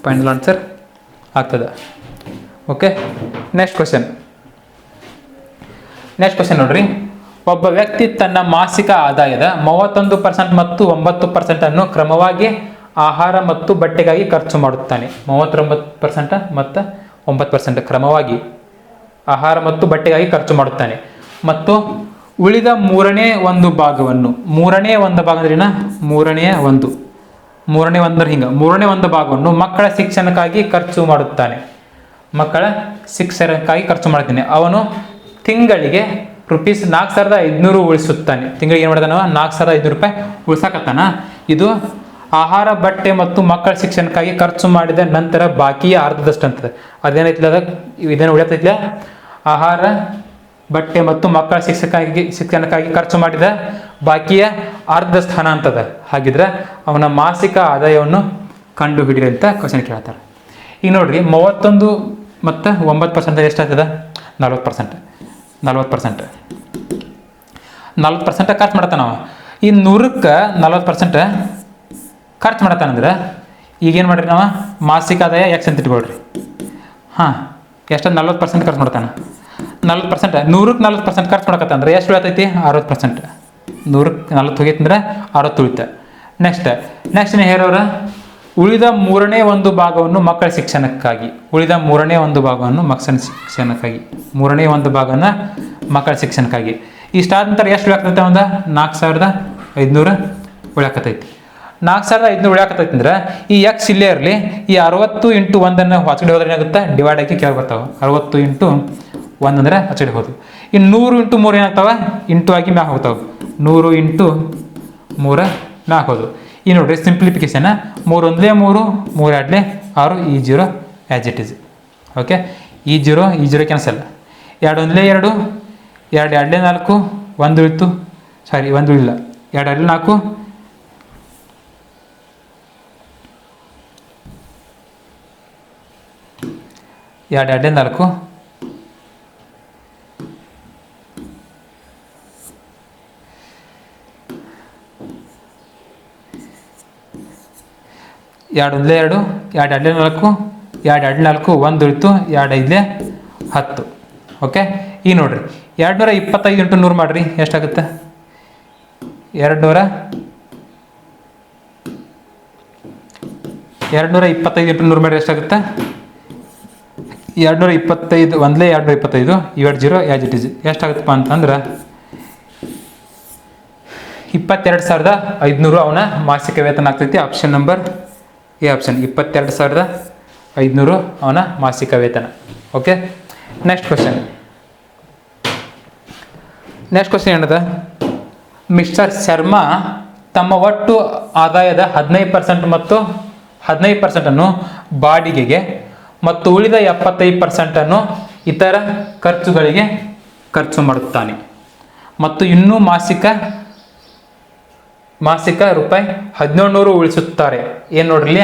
final answer ಆಗ್ತದೆ. Okay next question next question ನೋಡ್ರಿ. ಒಬ್ಬ ವ್ಯಕ್ತಿ ತನ್ನ ಮಾಸಿಕ ಆದಾಯದ ಮೂವತ್ತೊಂದು ಪರ್ಸೆಂಟ್ ಮತ್ತು ಒಂಬತ್ತು ಪರ್ಸೆಂಟನ್ನು ಕ್ರಮವಾಗಿ ಆಹಾರ ಮತ್ತು ಬಟ್ಟೆಗಾಗಿ ಖರ್ಚು ಮಾಡುತ್ತಾನೆ. ಮೂವತ್ತೊಂಬತ್ತು ಪರ್ಸೆಂಟ್ ಮತ್ತು ಒಂಬತ್ತು ಪರ್ಸೆಂಟ್ ಕ್ರಮವಾಗಿ ಆಹಾರ ಮತ್ತು ಬಟ್ಟೆಗಾಗಿ ಖರ್ಚು ಮಾಡುತ್ತಾನೆ. ಮತ್ತು ಉಳಿದ ಮೂರನೇ ಒಂದು ಭಾಗವನ್ನು, ಮೂರನೇ ಒಂದು ಭಾಗ ಅಂದ್ರೇನ ಮೂರನೇ ಒಂದು. ಮೂರನೇ ಒಂದರ ಹಿಂಗೆ. ಮೂರನೇ ಒಂದು ಭಾಗವನ್ನು ಮಕ್ಕಳ ಶಿಕ್ಷಣಕ್ಕಾಗಿ ಖರ್ಚು ಮಾಡುತ್ತಾನೆ. ಮಕ್ಕಳ ಶಿಕ್ಷಣಕ್ಕಾಗಿ ಖರ್ಚು ಮಾಡುತ್ತಾನೆ ಅವನು ತಿಂಗಳಿಗೆ ರುಪೀಸ್ ನಾಲ್ಕು ಸಾವಿರದ ಐದುನೂರು ಉಳಿಸುತ್ತಾನೆ. ತಿಂಗಳಿಗೆ ಏನು ಮಾಡ್ತಾನ ನಾಲ್ಕು ಸಾವಿರದ ಐದುನೂರು ರೂಪಾಯಿ ಉಳಿಸಾಕತ್ತಾನ. ಇದು ಆಹಾರ, ಬಟ್ಟೆ ಮತ್ತು ಮಕ್ಕಳ ಶಿಕ್ಷಣಕ್ಕಾಗಿ ಖರ್ಚು ಮಾಡಿದ ನಂತರ ಬಾಕಿಯ ಅರ್ಧದಷ್ಟು ಅಂತದೆ ಅದೇನೈತಿಲ್ಲ ಅದ? ಇದೇನು ಉಳಿಯತೈತಿಲ್ಲ ಆಹಾರ, ಬಟ್ಟೆ ಮತ್ತು ಮಕ್ಕಳ ಶಿಕ್ಷಕ್ಕಾಗಿ ಶಿಕ್ಷಣಕ್ಕಾಗಿ ಖರ್ಚು ಮಾಡಿದ ಬಾಕಿಯ ಅರ್ಧ ಸ್ಥಾನ ಅಂತದ. ಹಾಗಿದ್ರೆ ಅವನ ಮಾಸಿಕ ಆದಾಯವನ್ನು ಕಂಡು ಹಿಡಿರಿ ಅಂತ ಕ್ವಶನ್ ಕೇಳ್ತಾರೆ. ಈಗ ನೋಡ್ರಿ, ಮೂವತ್ತೊಂದು ಮತ್ತು ಒಂಬತ್ತು ಪರ್ಸೆಂಟ್ ಎಷ್ಟಾಗ್ತದ? ನಲ್ವತ್ತು ಪರ್ಸೆಂಟ್ ನಲ್ವತ್ತು ಪರ್ಸೆಂಟ್ ನಲ್ವತ್ತು ಪರ್ಸೆಂಟ್ ಖರ್ಚು ಮಾಡ್ತಾನೆ ಅವ. ಈ ನೂರಕ್ಕೆ ನಲ್ವತ್ತು ಪರ್ಸೆಂಟ್ ಖರ್ಚು ಮಾಡತ್ತಾನಂದ್ರೆ ಈಗೇನು ಮಾಡ್ರಿ ನಾವು? ಮಾಸಿಕ ಆದಾಯ ಎಕ್ಸ್ ಅಂತ ಇಟ್ಕೊಳ್ರಿ. ಹಾಂ, ಎಷ್ಟು? ನಲ್ವತ್ತು ಪರ್ಸೆಂಟ್ ಖರ್ಚು ಮಾಡ್ತಾನೆ ನಲ್ವತ್ತು ಪರ್ಸೆಂಟ್ ನೂರಕ್ಕೆ ನಲ್ವತ್ತು ಪರ್ಸೆಂಟ್ ಖರ್ಚು ಮಾಡಕತ್ತಂದ್ರೆ ಎಷ್ಟು ಹೇಳ್ತೈತಿ ಅರವತ್ತು ಪರ್ಸೆಂಟ್ ನೂರಕ್ಕೆ ನಲ್ವತ್ತು ಹೋಗೈತೆ ಅಂದ್ರೆ ಅರವತ್ತು ಉಳಿತ ನೆಕ್ಸ್ಟ್ ನೆಕ್ಸ್ಟ್ ಹೇರೋರ ಉಳಿದ ಮೂರನೇ ಒಂದು ಭಾಗವನ್ನು ಮಕ್ಕಳ ಶಿಕ್ಷಣಕ್ಕಾಗಿ. ಉಳಿದ ಮೂರನೇ ಒಂದು ಭಾಗವನ್ನು ಮಕ್ಕಳ ಶಿಕ್ಷಣಕ್ಕಾಗಿ. ಮೂರನೇ ಒಂದು ಭಾಗನ ಮಕ್ಕಳ ಶಿಕ್ಷಣಕ್ಕಾಗಿ. ಇಷ್ಟಾದ ನಂತರ ಎಷ್ಟು ಉಳಿಯಾಕತೈತೆ ಒಂದು ನಾಲ್ಕು ಸಾವಿರದ ಐದುನೂರ ಉಳಿಯಾಕತೈತಿ ನಾಲ್ಕು ಸಾವಿರದ ಐದುನೂರು ಉಳಿಯಾಕತೈತಿ ಅಂದ್ರೆ ಈ ಎಕ್ಸ್ ಇಲ್ಲೇ ಇರಲಿ, ಈ ಅರವತ್ತು ಇಂಟು ಒಂದನ್ನು ಹೊಸಗಡೆ ಹೋದ್ರೆ ಏನಾಗುತ್ತೆ? ಡಿವೈಡ್ ಆಗಿ ಕೇಳಿ ಬರ್ತಾವೆ. ಅರವತ್ತು ಇಂಟು ಒಂದಂದ್ರೆ ಹಚ್ಚಡಿ ಹೋದ್ವು. ಇನ್ನು ನೂರು ಇಂಟು ಮೂರು ಏನಾಗ್ತಾವ? ಇಂಟು ಆಗಿ ಮ್ಯಾಗ ಹೋಗ್ತಾವೆ. ನೂರು ಇಂಟು ಮೂರ ನಾಲ್ಕೋದು. ಈ ನೋಡ್ರಿ ಸಿಂಪ್ಲಿಫಿಕೇಶನ್ ಮೂರು ಒಂದಲೇ ಮೂರು ಮೂರು ಎರಡಲೇ ಆರು, ಈ zero as it is okay ಈ ಜೀರೋ ಈ ಜೀರೋ ಕ್ಯಾನ್ಸಲ್ ಎರಡು ಒಂದಲೇ ಎರಡು ಎರಡು ಎರಡನೇ ನಾಲ್ಕು, ಒಂದು ಉಳಿತು ಸಾರಿ ಒಂದು ಉಳಿಲ್ಲ ಎರಡು ಎರಡಲೇ ನಾಲ್ಕು. ಎರಡು ಎರಡನೇ ನಾಲ್ಕು. ಎರಡು ಒಂದಲೇ ಎರಡು ಎರಡು ಎರಡಲೇ ನಾಲ್ಕು, ಎರಡು ಎರಡು ನಾಲ್ಕು, ಒಂದು ಉಳಿತು ಎರಡು ಐದಲೇ ಹತ್ತು. ಓಕೆ ಈಗ ನೋಡಿರಿ ಎರಡು ನೂರ ಇಪ್ಪತ್ತೈದು ಇಂಟು ನೂರು ಮಾಡಿರಿ, ಎಷ್ಟಾಗುತ್ತೆ? ಎರಡು ನೂರ ಎರಡು ನೂರ ಇಪ್ಪತ್ತೈದು ಇಂಟು ನೂರು ಮಾಡಿರಿ, ಎಷ್ಟಾಗುತ್ತೆ? ಎರಡು ನೂರ ಇಪ್ಪತ್ತೈದು, ಒಂದಲೇ ಎರಡು ನೂರ ಇಪ್ಪತ್ತೈದು ಎರಡು ಜೀರೋ ಯಾಜ್ ಇಟ್ ಇಸ್ ಎಷ್ಟಾಗುತ್ತಪ್ಪ ಅಂತಂದ್ರೆ, ಇಪ್ಪತ್ತೆರಡು ಸಾವಿರದ ಐದುನೂರು ಅವನ ಮಾಸಿಕ ವೇತನ ಆಗ್ತೈತಿ ಆಪ್ಷನ್ ನಂಬರ್ ಎ ಆಪ್ಷನ್ ಇಪ್ಪತ್ತೆರಡು ಸಾವಿರದ ಐದುನೂರು ಅವನ ಮಾಸಿಕ ವೇತನ. Okay next question next question ಏನದ? ಮಿಸ್ಟರ್ ಶರ್ಮಾ ತಮ್ಮ ಒಟ್ಟು ಆದಾಯದ ಹದಿನೈದು ಪರ್ಸೆಂಟ್ ಮತ್ತು ಹದಿನೈದು ಪರ್ಸೆಂಟನ್ನು ಬಾಡಿಗೆಗೆ ಮತ್ತು ಉಳಿದ ಎಪ್ಪತ್ತೈದು ಪರ್ಸೆಂಟನ್ನು ಇತರ ಖರ್ಚುಗಳಿಗೆ ಖರ್ಚು ಮಾಡುತ್ತಾನೆ. ಮತ್ತು ಇನ್ನೂ ಮಾಸಿಕ ಮಾಸಿಕ ರೂಪಾಯಿ ಹದಿನೇಳು ನೂರು ಉಳಿಸುತ್ತಾರೆ. ಏನು ನೋಡ್ರಿ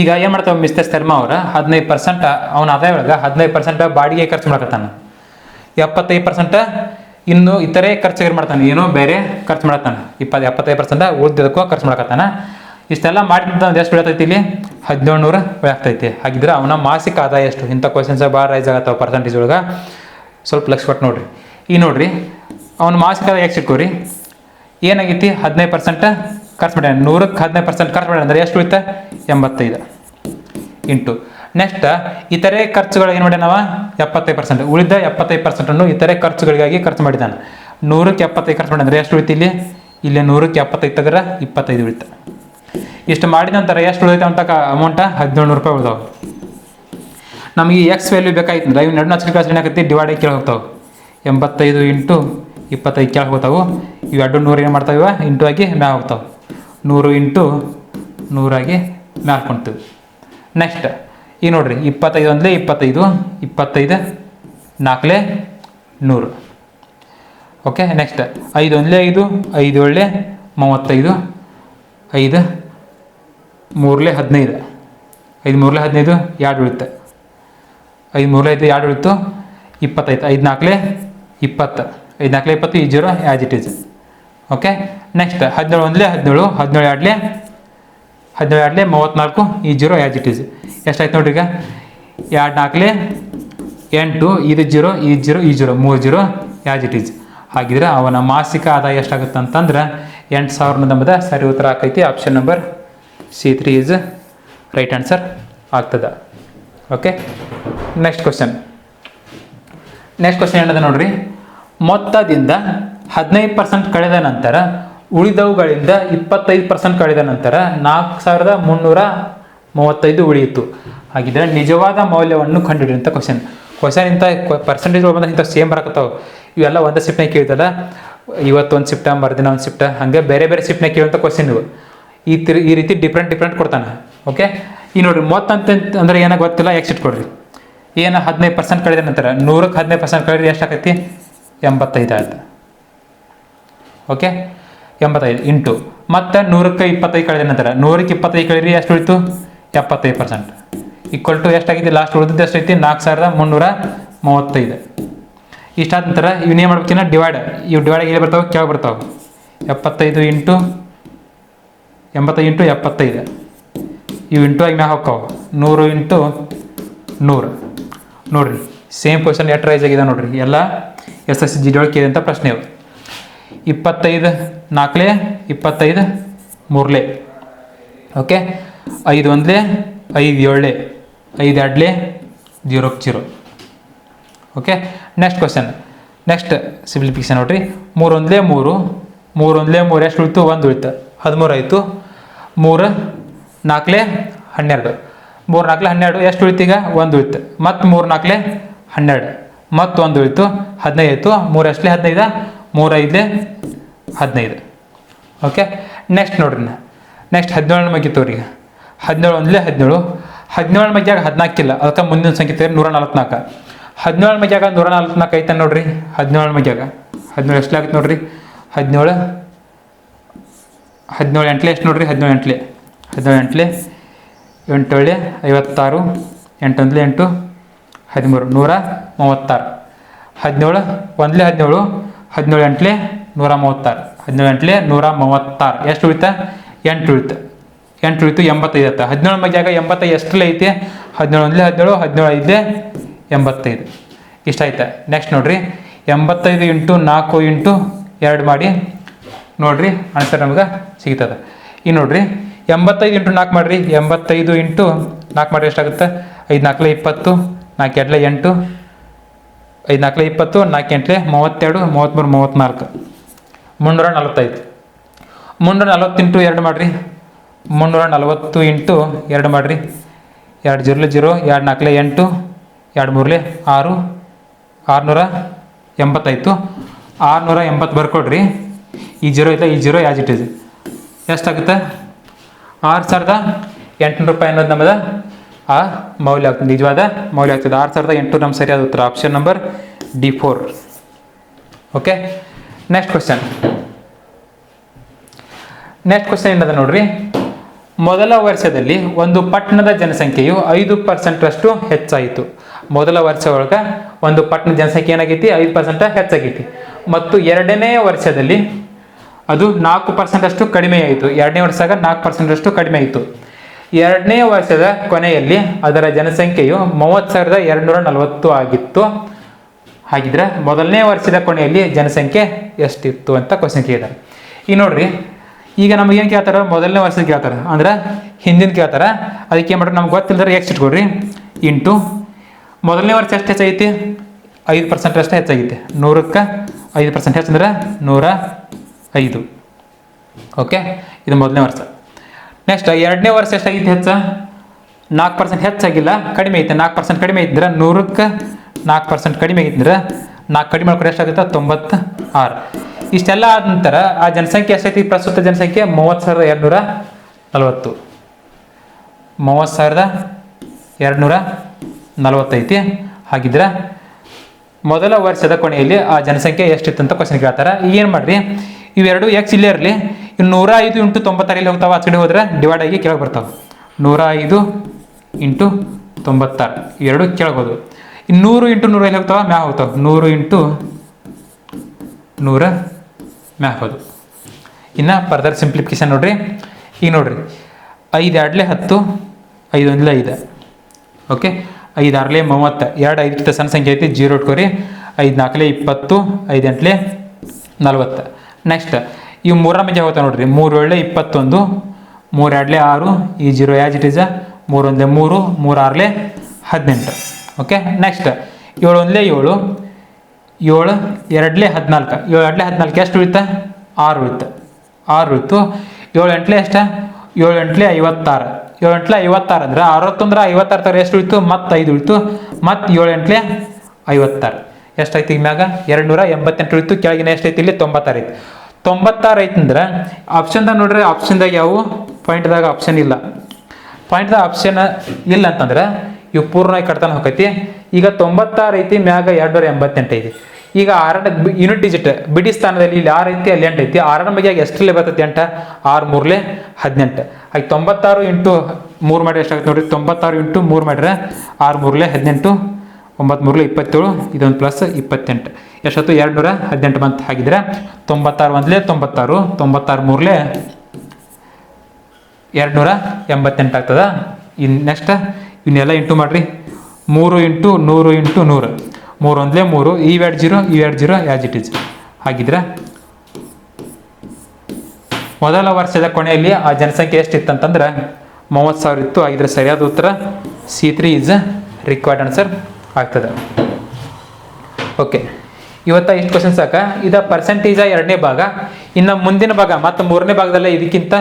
ಈಗ ಏನು ಮಾಡ್ತಾವೆ ಮಿಸ್ಟರ್ ಶರ್ಮಾ ಅವರ? ಹದಿನೈದು ಪರ್ಸೆಂಟ್ ಅವನ ಆದಾಯ ಒಳಗೆ ಹದಿನೈದು ಪರ್ಸೆಂಟ್ ಬಾಡಿಗೆ ಖರ್ಚು ಮಾಡಕತ್ತಾನ. ಎಪ್ಪತ್ತೈದು ಪರ್ಸೆಂಟ್ ಇನ್ನು ಇತರೆ ಖರ್ಚುಗಳು ಮಾಡ್ತಾನೆ. ಏನೋ ಬೇರೆ ಖರ್ಚು ಮಾಡತ್ತಾನ ಇಪ್ಪತ್ತು ಎಪ್ಪತ್ತೈದು ಪರ್ಸೆಂಟ್ ಉಳಿದಕ್ಕೂ ಖರ್ಚು ಮಾಡಕತ್ತಾನ. ಇಷ್ಟೆಲ್ಲ ಮಾಡಿದ ಎಷ್ಟು ಬೀಳತೈತಿ ಇಲ್ಲಿ? ಹದಿನೇಳು ನೂರು ಹಾಗಿದ್ರೆ ಅವನ ಮಾಸಿಕ ಆದಾಯ ಎಷ್ಟು? ಇಂಥ ಕ್ವಶನ್ಸ್ ಭಾಳ ರೈಸ್ ಆಗತ್ತಾವ ಪರ್ಸೆಂಟೇಜ್ ಒಳಗೆ. ಸ್ವಲ್ಪ ಲಕ್ಷ ಕೊಟ್ಟು ನೋಡ್ರಿ. ಈ ನೋಡ್ರಿ, ಅವನ ಮಾಸಿಕ ಆದಾಯ ಎಷ್ಟು ಇಟ್ಕೋರಿ ಏನಾಗೈತಿ? ಹದಿನೈದು ಪರ್ಸೆಂಟ್ ಖರ್ಚು ಮಾಡ್ಯಾನ ನೂರಕ್ಕೆ ಹದಿನೈದು ಪರ್ಸೆಂಟ್ ಖರ್ಚು ಮಾಡ್ಯಾನ ಅಂದ್ರೆ ಎಷ್ಟು ಉಳಿತ ಎಂಬತ್ತೈದು. ಇಂಟು ನೆಕ್ಸ್ಟ್ ಇತರೆ ಖರ್ಚುಗಳು ಏನು ಮಾಡ್ಯಾನವ? ಎಪ್ಪತ್ತೈದು ಪರ್ಸೆಂಟ್ ಉಳಿದ ಎಪ್ಪತ್ತೈದು ಪರ್ಸೆಂಟನ್ನು ಇತರೆ ಖರ್ಚುಗಳಿಗಾಗಿ ಖರ್ಚು ಮಾಡಿದ್ದಾನೆ ನೂರಕ್ಕೆ ಎಪ್ಪತ್ತೈದು ಖರ್ಚು ಮಾಡ್ಯಾನ ಅಂದರೆ ಎಷ್ಟು ಉಳಿತು ಇಲ್ಲಿ? ಇಲ್ಲಿ ನೂರಕ್ಕೆ ಎಪ್ಪತ್ತೈದು ತೆಗೆದ್ರೆ ಇಪ್ಪತ್ತೈದು ಉಳಿತ ಇಷ್ಟು ಮಾಡಿದ ನಂತರ ಎಷ್ಟು ಉಳಿದೈತೆ ಅಂತ ಅಮೌಂಟ ಹದಿನೇಳು ರೂಪಾಯಿ ಉಳಿದವು. ನಮಗೆ ಎಕ್ಸ್ ವ್ಯಾಲ್ಯೂ ಬೇಕಾಯ್ತು ಅಂದ್ರೆ ಇವು ನಡುವೆ ಏನಾಗತ್ತೆ ಡಿವೈಡ್ ಕೇಳಿ ಹೋಗ್ತಾವೆ. ಎಂಬತ್ತೈದು ಇಂಟು ಇಪ್ಪತ್ತೈದು ಕೆಳಗೆ ಹೋಗ್ತಾವೆ. ಇವು ಎರಡು ನೂರು ಏನು ಮಾಡ್ತಾವೆ ಇಂಟು ಆಗಿ ಮ್ಯಾಗ ಹೋಗ್ತಾವೆ. ನೂರು ಇಂಟು ನೂರಾಗಿ ಮ್ಯಾಗ ಕೊಡ್ತೀವಿ ನೆಕ್ಸ್ಟ್ ಈಗ ನೋಡಿರಿ, ಇಪ್ಪತ್ತೈದು ಒಂದಲೇ ಇಪ್ಪತ್ತೈದು ಇಪ್ಪತ್ತೈದು ನಾಲ್ಕಲೇ ನೂರು. ಓಕೆ ನೆಕ್ಸ್ಟ್ ಐದು ಒಂದಲೇ ಐದು ಐದು ಒಳ್ಳೆ ಮೂವತ್ತೈದು, ಐದು ಮೂರಲೆ ಹದಿನೈದು. ಐದು ಮೂರಲೆ ಹದಿನೈದು ಎರಡು ಉಳಿತೆ? ಐದು ಮೂರಲೆ ಐದು ಎರಡು ಉಳಿತು? ಇಪ್ಪತ್ತೈದು, ಐದು ನಾಲ್ಕಲೇ ಇಪ್ಪತ್ತು. ನಾಲ್ಕಲೇ ಇಪ್ಪತ್ತು, ಈ zero as it is okay next ಹದಿನೇಳು ಒಂದಲೇ, ಹದಿನೇಳು ಹದಿನೇಳು ಎರಡಲೇ ಹದಿನೇಳು ಎರಡಲೇ ಮೂವತ್ತ್ನಾಲ್ಕು ಈ ಜೀರೋ ಆ್ಯಸ್ ಇಟ್ ಈಸ್ ಎಷ್ಟಾಯ್ತು ನೋಡ್ರಿ ಈಗ? ಎರಡು ನಾಲ್ಕಲೆ ಎಂಟು, ಇದು ಜೀರೋ, ಈ ಜೀರೋ ಈ ಜೀರೋ, ಮೂರು ಜೀರೋ ಆ್ಯಸ್ ಇಟ್ ಈಸ್ ಹಾಗಿದ್ರೆ ಅವನ ಮಾಸಿಕ ಆದಾಯ ಎಷ್ಟಾಗುತ್ತೆ ಅಂತಂದ್ರೆ ಎಂಟು ಸಾವಿರ ನಮ್ಮದ ಸರಿ ಉತ್ತರ ಆಕೈತಿ. Option number C three is right answer ಆಗ್ತದೆ. Okay next question next question ಏನದ ನೋಡ್ರಿ? ಮೊತ್ತದಿಂದ ಹದಿನೈದು ಪರ್ಸೆಂಟ್ ಕಳೆದ ನಂತರ, ಉಳಿದವುಗಳಿಂದ ಇಪ್ಪತ್ತೈದು ಪರ್ಸೆಂಟ್ ಕಳೆದ ನಂತರ ನಾಲ್ಕು ಸಾವಿರದ ಮುನ್ನೂರ ಮೂವತ್ತೈದು ಉಳಿಯಿತು. ಹಾಗಿದ್ರೆ ನಿಜವಾದ ಮೌಲ್ಯವನ್ನು ಕಂಡುಹಿಡಿಯುವಂಥ ಕ್ವಶನ್ ಕ್ವಶನ್ ಇಂಥ ಪರ್ಸೆಂಟೇಜ್ ಬಂದ ಇಂಥ ಸೇಮ್ ಬರಕತ್ತಾವೆ. ಇವೆಲ್ಲ ಒಂದೇ ಶಿಫ್ಟ್ನಾಗ ಕೇಳ್ತಲ್ಲ ಇವತ್ತು ಒಂದು ಶಿಫ್ಟ ಮರುದಿನ ಒಂದು ಶಿಫ್ಟ ಹಾಗೆ ಬೇರೆ ಬೇರೆ ಶಿಫ್ಟ್ನಾಗ ಕೇಳುವಂಥ ಕ್ವಶನ್ ಇವು. ಈ ತಿರ್, ಈ ರೀತಿ ಡಿಫ್ರೆಂಟ್ ಡಿಫ್ರೆಂಟ್ ಕೊಡ್ತಾನೆ. ಓಕೆ ಈ ನೋಡಿರಿ ಮೊತ್ತ ಅಂತ ಅಂದ್ರೆ ಏನಾಗ ಗೊತ್ತಿಲ್ಲ ಎಕ್ಸಿಟ್ ಕೊಡ್ರಿ ಏನು ಹದಿನೈದು ಪರ್ಸೆಂಟ್ ಕಳೆದ ನಂತರ, ನೂರಕ್ಕೆ ಹದಿನೈದು ಪರ್ಸೆಂಟ್ ಕಳೆದ್ರೆ ಎಷ್ಟಾಗೈತಿ ಎಂಬತ್ತೈದು ಆಯ್ತು. ಓಕೆ ಎಂಬತ್ತೈದು ಇಂಟು ಮತ್ತು ನೂರಕ್ಕೆ ಇಪ್ಪತ್ತೈದು ಕಳೆದ ನಂತರ, ನೂರಕ್ಕೆ ಇಪ್ಪತ್ತೈದು ಕಳೀರಿ, ಎಷ್ಟು ಉಳಿತು? ಎಪ್ಪತ್ತೈದು ಪರ್ಸೆಂಟ್ ಈಕ್ವಲ್ ಟು ಎಷ್ಟಾಗಿದೆ ಲಾಸ್ಟ್ ಉಳಿದಿದ್ದು ಐತಿ? ನಾಲ್ಕು ಸಾವಿರದ ಮುನ್ನೂರ ಮೂವತ್ತೈದು. ಇಷ್ಟಾದ ನಂತರ ಇವನ್ನೇ ಮಾಡ್ಬೇಕಿನ್ನ ಡಿವೈಡ್ ಇವು ಡಿವೈಡ್ ಎಲ್ಲಿ ಬರ್ತಾವೆ? ಕೆಳಗೆ ಬರ್ತಾವೆ. ಎಪ್ಪತ್ತೈದು ಇಂಟು ಎಂಬತ್ತೈದು ಇಂಟು ಎಪ್ಪತ್ತೈದು. ಇವು ಇಂಟು ಆಗಿ ನಾವು ಹೋಗ್ತಾವೆ ನೂರು ಇಂಟು ನೂರು. ನೋಡಿರಿ ಸೇಮ್ ಕ್ವಶನ್ ಎಷ್ಟು ರೈಸ್ ಆಗಿದೆ ನೋಡಿರಿ. ಎಲ್ಲ ಎಸ್ ಎಸ್ ಜಿ ಒಳಗೆ ಅಂತ ಪ್ರಶ್ನೆ ಇವು ಇಪ್ಪತ್ತೈದು ನಾಲ್ಕಲೇ, ಇಪ್ಪತ್ತೈದು ಮೂರಲೇ. ಓಕೆ? ಐದು ಒಂದಲೇ, ಐದು ಏಳಲೇ, ಐದು ಎರಡಲೇ ಜೀರೋಕ್ಕೆ zero. Okay? Next question next simplification ನೋಡ್ರಿ. ಮೂರು ಒಂದಲೇ ಮೂರು ಮೂರು ಒಂದಲೇ ಮೂರು ಎಷ್ಟು ಉಳಿತು? ಒಂದು ಉಳಿತು. ಹದಿಮೂರು ಆಯಿತು. ಮೂರು, ನಾಲ್ಕಲೇ, ಹನ್ನೆರಡು. ಮೂರು ನಾಲ್ಕಲೆ, ಹನ್ನೆರಡು, ಎಷ್ಟು ಉಳಿತು ಈಗ? ಒಂದು ಉಳಿತು. ಮತ್ತು ಮೂರು ನಾಲ್ಕಲೇ, ಹನ್ನೆರಡು. ಮತ್ತು ಒಂದು ಉಳಿತು ಹದಿನೈದು ಆಯಿತು. ಮೂರು ಅಷ್ಟೇ ಹದಿನೈದು? ಮೂರು ಐದಲೇ? ಹದಿನೈದು. ಓಕೆ ನೆಕ್ಸ್ಟ್ ನೋಡ್ರಿ ನೆಕ್ಸ್ಟ್ ಹದಿನೇಳು ಮಗಿತ್ತು ತೋರಿ ಹದಿನೇಳು ಒಂದಲೇ ಹದಿನೇಳು. ಹದಿನೇಳು ಮಗ್ಯಾಗ ಹದಿನಾಲ್ಕಿಲ್ಲ ಅದಕ್ಕೆ ಮುಂದಿನ ಸಂಖ್ಯೆ ತೆಗೆದು ನೂರ ನಲ್ವತ್ನಾಲ್ಕು ಹದಿನೇಳು ಮಗ್ಯಾಗ ನೂರ ನಲ್ವತ್ನಾಲ್ಕು ಐತೆ ನೋಡ್ರಿ. ಹದಿನೇಳು ಮಗ್ಯಾಗ ಹದಿನೇಳು ಎಷ್ಟಲೇ ಆಗುತ್ತೆ ನೋಡ್ರಿ? ಹದಿನೇಳು. ಹದಿನೇಳು ಎಂಟ್ಲೆ ಎಷ್ಟು ನೋಡ್ರಿ? ಹದಿನೇಳು ಎಂಟ್ಲೆ. ಹದಿನೇಳು ಎಂಟ್ಲೆ? ಎಂಟೇಳೆ ಐವತ್ತಾರು. ಎಂಟೊಂದಲೇ ಎಂಟು. ಹದಿಮೂರು, ನೂರ ಮೂವತ್ತಾರು. ಹದಿನೇಳು, ಒಂದಲೇ ಹದಿನೇಳು ಹದಿನೇಳು ಎಂಟ್ಲೆ ನೂರ ಮೂವತ್ತಾರು. ಹದಿನೇಳು ಎಂಟ್ಲೆ ನೂರ ಮೂವತ್ತಾರು. ಎಷ್ಟು ಉಳಿತ? ಎಂಟು ಉಳಿತು. ಎಂಟು ಉಳಿತು ಎಂಬತ್ತೈದು. ಆಯ್ತು ಹದಿನೇಳು ಮಗ್ಯಾಗ ಎಂಬತ್ತೈದು ಎಷ್ಟರಲ್ಲಿ ಐತೆ? ಹದಿನೇಳು ಒಂದಲೇ ಹದಿನೇಳು ಹದಿನೇಳು ಐದಲೇ ಎಂಬತ್ತೈದು. ಇಷ್ಟ ಆಯ್ತಾ? ನೆಕ್ಸ್ಟ್ ನೋಡ್ರಿ. ಎಂಬತ್ತೈದು ಇಂಟು ನಾಲ್ಕು ಇಂಟು ಎರಡು ಮಾಡಿ ನೋಡ್ರಿ ಆನ್ಸರ್ ನಮ್ಗೆ ಸಿಗ್ತದೆ. ಈ ನೋಡ್ರಿ, ಎಂಬತ್ತೈದು ಇಂಟು ನಾಲ್ಕು ಮಾಡಿರಿ. ಎಂಬತ್ತೈದು ಇಂಟು ನಾಲ್ಕು ಮಾಡಿರಿ ಎಷ್ಟಾಗುತ್ತೆ? ಐದು ನಾಲ್ಕಲೆ ಇಪ್ಪತ್ತು. ನಾಲ್ಕು ಎಂಟ್ಲೆ ಎಂಟು ಐದು ನಾಲ್ಕಲೆ ಇಪ್ಪತ್ತು ನಾಲ್ಕು ಎಂಟ್ಲೆ ಮೂವತ್ತೆರಡು, ಮೂವತ್ತ್ಮೂರು, ಮೂವತ್ತ್ನಾಲ್ಕು. ಮುನ್ನೂರ ನಲವತ್ತೈದು. ಮುನ್ನೂರ ನಲವತ್ತೆಂಟು ಎರಡು ಮಾಡಿರಿ. ಮುನ್ನೂರ ನಲವತ್ತು ಇಂಟು ಎರಡು ಮಾಡಿರಿ. ಎರಡು ಜೀರೋಲೆ ಜೀರೋ, ಎರಡು ನಾಲ್ಕಲೆ ಎಂಟು, ಎರಡು ಮೂರಲೆ ಆರು, ಆರುನೂರ ಎಂಬತ್ತೈತು ಆರುನೂರ ಎಂಬತ್ತು ಬರ್ಕೊಡ್ರಿ. ಈ ಜೀರೋ ಇಲ್ಲ ಈ ಜೀರೋ ಯಾಜಿಟ್ಟಿದೆ ಎಷ್ಟಾಗುತ್ತೆ? ಆರು ಸಾವಿರದ ಎಂಟುನೂರು ರೂಪಾಯಿ ಅನ್ನೋದು ನಮ್ಮದ ಆ ಮೌಲ್ಯ ಆಗ್ತದೆ ನಿಜವಾದ ಮೌಲ್ಯ ಆಗ್ತದೆ. ಆರು ಸಾವಿರದ ಎಂಟು ನಮ್ಮ ಸರಿಯಾದ ಉತ್ತರ. Option number D four okay next question next question ಏನದ ನೋಡ್ರಿ? ಮೊದಲ ವರ್ಷದಲ್ಲಿ ಒಂದು ಪಟ್ಟಣದ ಜನಸಂಖ್ಯೆಯು ಐದು ಪರ್ಸೆಂಟಷ್ಟು ಹೆಚ್ಚಾಯಿತು. ಮೊದಲ ವರ್ಷ ಒಳಗ ಒಂದು ಪಟ್ಟಣದ ಜನಸಂಖ್ಯೆ ಏನಾಗೈತಿ? ಐದು ಪರ್ಸೆಂಟ್ ಹೆಚ್ಚಾಗೈತಿ. ಮತ್ತು ಎರಡನೇ ವರ್ಷದಲ್ಲಿ ಅದು ನಾಲ್ಕು ಪರ್ಸೆಂಟ್ ಅಷ್ಟು ಕಡಿಮೆ ಆಯಿತು. ಎರಡನೇ ವರ್ಷದಾಗ ನಾಲ್ಕು ಪರ್ಸೆಂಟ್ ಅಷ್ಟು ಕಡಿಮೆ ಆಯಿತು. ಎರಡನೇ ವರ್ಷದ ಕೊನೆಯಲ್ಲಿ ಅದರ ಜನಸಂಖ್ಯೆಯು ಮೂವತ್ತು ಸಾವಿರದ ಎರಡುನೂರ ನಲವತ್ತು ಆಗಿತ್ತು. ಹಾಗಿದ್ರೆ ಮೊದಲನೇ ವರ್ಷದ ಕೊನೆಯಲ್ಲಿ ಜನಸಂಖ್ಯೆ ಎಷ್ಟಿತ್ತು ಅಂತ ಕ್ವಶನ್ ಕೇಳಿದ್ದಾರೆ. ಈಗ ನೋಡ್ರಿ, ಈಗ ನಮ್ಗೆ ಕೇಳ್ತಾರೆ? ಕೇಳ್ತಾರ ಮೊದಲನೇ ವರ್ಷದ ಕೇಳ್ತಾರ. ಅಂದ್ರೆ ಹಿಂದಿನ ಕೇಳ್ತಾರ. ಅದಕ್ಕೆ ಏನು ಮಾಡ್ರಿ? ನಮ್ಗೆ ಗೊತ್ತಿಲ್ಲದ್ರೆ ಎಕ್ಸ್ ಇಟ್ಕೊಡ್ರಿ ಇಂಟು, ಮೊದಲನೇ ವರ್ಷ ಎಷ್ಟು ಹೆಚ್ಚಾಗೈತಿ? ಐದು ಪರ್ಸೆಂಟ್ ಅಷ್ಟೇ ಹೆಚ್ಚಾಗೈತಿ. ನೂರಕ್ಕೆ ಐದು ಪರ್ಸೆಂಟ್ ಹೆಚ್ಚಂದ್ರೆ ನೂರ ಐದು. ಓಕೆ ಇದು ಮೊದಲನೇ ವರ್ಷ. ನೆಕ್ಸ್ಟ್ ಎರಡನೇ ವರ್ಷ ಎಷ್ಟಾಗಿತ್ತು ಹೆಚ್ಚು? ನಾಲ್ಕು ಪರ್ಸೆಂಟ್ ಹೆಚ್ಚಾಗಿಲ್ಲ ಕಡಿಮೆ ಐತೆ. ನಾಲ್ಕು ಪರ್ಸೆಂಟ್ ಕಡಿಮೆ ಇದ್ರೆ ನೂರಕ್ಕೆ ನಾಲ್ಕು ಪರ್ಸೆಂಟ್ ಕಡಿಮೆ ಆಗಿದ್ರೆ ನಾಲ್ಕು ಕಡಿಮೆ ಮಾಡ್ಕೊಂಡು ಎಷ್ಟಾಗುತ್ತೆ? ತೊಂಬತ್ತು ಆರು ಇಷ್ಟೆಲ್ಲ ಆದ ನಂತರ ಆ ಜನಸಂಖ್ಯೆ ಎಷ್ಟೈತಿ? ಪ್ರಸ್ತುತ ಜನಸಂಖ್ಯೆ ಮೂವತ್ತು ಸಾವಿರದ ಎರಡುನೂರ ನಲವತ್ತು. ಮೂವತ್ತು ಸಾವಿರದ ಎರಡುನೂರ ನಲವತ್ತೈತಿ ಹಾಗಿದ್ರೆ ಮೊದಲ ವರ್ಷದ ಕೊನೆಯಲ್ಲಿ ಆ ಜನಸಂಖ್ಯೆ ಎಷ್ಟಿತ್ತು ಅಂತ ಕ್ವಶನ್ ಕೇಳ್ತಾರೆ. ಈಗ ಏನು ಮಾಡ್ರಿ? ಇವೆರಡು ಎಕ್ಸ್ ಇಲ್ಲೇ ಇರಲಿ. ನೂರ ಐದು ಇಂಟು ತೊಂಬತ್ತಾರಲ್ಲಿ ಹೋಗ್ತಾವ ಆ ಕಡೆ ಹೋದ್ರೆ ಡಿವೈಡ್ ಆಗಿ ಕೆಳಗೆ ಬರ್ತಾವೆ. ನೂರ ಐದು ಇಂಟು ತೊಂಬತ್ತಾರು. ಎರಡು ಕೆಳಗೆ ಹೋದವು. ಇನ್ನು ನೂರು ಇಂಟು ನೂರ ಇಲ್ಲಿ ಹೋಗ್ತಾವ, ಮ್ಯಾಗ ಹೋಗ್ತಾವೆ. ನೂರು ಇಂಟು ನೂರ ಮ್ಯಾಗ ಹೋದು ಇನ್ನು ಫರ್ದರ್ ಸಿಂಪ್ಲಿಫಿಕೇಶನ್ ನೋಡ್ರಿ. ಈಗ ನೋಡ್ರಿ. ಐದು ಎರಡಲೇ ಹತ್ತು, ಐದು ಒಂದಲೆ ಐದು. ಓಕೆ ಐದು ಆರ್ಲೆ ಮೂವತ್ತು. ಎರಡು ಐದು ಸಣ್ಣ ಸಂಖ್ಯೆ ಐತಿ, ಜೀರೋ ಇಟ್ಕೋರಿ. ಐದು ನಾಲ್ಕಲೆ ಇಪ್ಪತ್ತು, ಐದು ಎಂಟಲೇ ನಲ್ವತ್ತು. ನೆಕ್ಸ್ಟ್ ಇವು ಮೂರರ ಮಧ್ಯೆ ಹೋಗ್ತಾವೆ ನೋಡ್ರಿ. ಮೂರು ಏಳೆ ಇಪ್ಪತ್ತೊಂದು, ಮೂರು ಎರಡಲೆ ಆರು, ಈ ಜೀರೋ ಯಾಜ್ ಇಟ್ ಇಸ್ ಮೂರು ಒಂದ್ಲೆ ಮೂರು ಮೂರು ಆರ್ಲೆ ಹದಿನೆಂಟು. ಓಕೆ ನೆಕ್ಸ್ಟ್ ಒಂದ್ಲೆ ಏಳು ಏಳು ಎರಡ್ಲೆ ಹದಿನಾಲ್ಕು. ಏಳು ಎರಡ್ಲೆ ಹದಿನಾಲ್ಕು ಎಷ್ಟು ಉಳಿತಾ? ಆರು ಉಳಿತು. ಆರು ಉಳಿತು. ಏಳು ಎಂಟ್ಲೆ ಎಷ್ಟ? ಏಳು ಎಂಟ್ಲೆ ಐವತ್ತಾರು. ಏಳು ಎಂಟ್ಲೆ ಐವತ್ತಾರು ಅಂದ್ರೆ ಅರವತ್ತೊಂದ್ರೆ ಐವತ್ತಾರು ತರ ಎಷ್ಟು ಉಳಿತು? ಮತ್ತು ಐದು ಉಳಿತು. ಮತ್ತು ಏಳು ಎಂಟ್ಲೆ ಐವತ್ತಾರು. ಎಷ್ಟೈತಿ ಮ್ಯಾಗ? ಎರಡು ನೂರ ಎಂಬತ್ತೆಂಟು ಉಳಿತು. ಕೆಳಗಿನ ಎಷ್ಟೈತಿ ಇಲ್ಲಿ ತೊಂಬತ್ತಾರು ಐತಿ. ತೊಂಬತ್ತಾರು ಐತಂದ್ರೆ ಆಪ್ಷನ್ದಾಗ ನೋಡ್ರಿ ಆಪ್ಷನ್ದಾಗ ಯಾವ ಪಾಯಿಂಟ್ದಾಗ ಆಪ್ಷನ್ ಇಲ್ಲ. ಪಾಯಿಂಟ್ದಾಗ ಆಪ್ಷನ್ ಇಲ್ಲ ಅಂತಂದ್ರೆ ಇವು ಪೂರ್ಣವಾಗಿ ಕಟ್ತಾನೆ ಹೋಗೈತಿ ಈಗ ತೊಂಬತ್ತಾರು ಐತಿ, ಮ್ಯಾಗ ಎರಡ್ನೂರ ಎಂಬತ್ತೆಂಟು ಐತಿ. ಈಗ ಆರನ ಯೂನಿಟ್ ಡಿಜಿಟ್ ಬಿಡಿ ಸ್ಥಾನದಲ್ಲಿ ಇಲ್ಲಿ ಆರು ಐತಿ, ಅಲ್ಲಿ ಎಂಟು ಐತಿ. ಆರನ ಬಗ್ಗೆ ಎಷ್ಟರಲ್ಲಿ ಬರ್ತೈತಿ ಎಂಟ? ಆರು ಮೂರ್ಲೆ ಹದಿನೆಂಟು. ಹಾಗೆ ತೊಂಬತ್ತಾರು ಇಂಟು ಮೂರು ಮಾಡಿ ಎಷ್ಟಾಗುತ್ತೆ ನೋಡ್ರಿ, ತೊಂಬತ್ತಾರು ಇಂಟು ಮೂರು ಮಾಡಿದ್ರೆ ಆರು ಮೂರ್ಲೆ ಹದಿನೆಂಟು. ಒಂಬತ್ತು ಮೂರ್ಲೆ ಇಪ್ಪತ್ತೇಳು, ಇದೊಂದು ಪ್ಲಸ್ ಇಪ್ಪತ್ತೆಂಟು. ಎಷ್ಟೊತ್ತು? ಎರಡು ನೂರ ಹದಿನೆಂಟು ಮಂತ್ ಹಾಗಿದ್ರೆ ತೊಂಬತ್ತಾರು ಒಂದ್ಲೆ ತೊಂಬತ್ತಾರು ತೊಂಬತ್ತಾರು ಮೂರ್ಲೆ ಎರಡು ನೂರ ಎಂಬತ್ತೆಂಟು ಆಗ್ತದ? ಇನ್ನು ನೆಕ್ಸ್ಟ್ ಇವನ್ನೆಲ್ಲ ಇಂಟು ಮಾಡಿರಿ. ಮೂರು ಇಂಟು ನೂರು ಇಂಟು ನೂರು. ಮೂರು ಒಂದಲೇ ಮೂರು, ಈ ಎರಡು ಜೀರೋ, ಈ ಎರಡು ಜೀರೋ ಯಾಜ್ ಇಟ್ ಇಸ್ ಹಾಗಿದ್ರೆ ಮೊದಲ ವರ್ಷದ ಕೊನೆಯಲ್ಲಿ ಆ ಜನಸಂಖ್ಯೆ ಎಷ್ಟಿತ್ತಂತಂದ್ರೆ ಮೂವತ್ತು ಸಾವಿರ ಇತ್ತು. ಆಗಿದ್ರೆ ಸರಿಯಾದ ಉತ್ತರ C three is required answer ಆಗ್ತದೆ. ಓಕೆ ಇವತ್ತ ಇಷ್ಟು ಕ್ವಶನ್ ಸಾಕ. ಇದ ಪರ್ಸೆಂಟೇಜ ಎರಡನೇ ಭಾಗ. ಇನ್ನು ಮುಂದಿನ ಭಾಗ, ಮತ್ತು ಮೂರನೇ ಭಾಗದಲ್ಲೇ ಇದಕ್ಕಿಂತ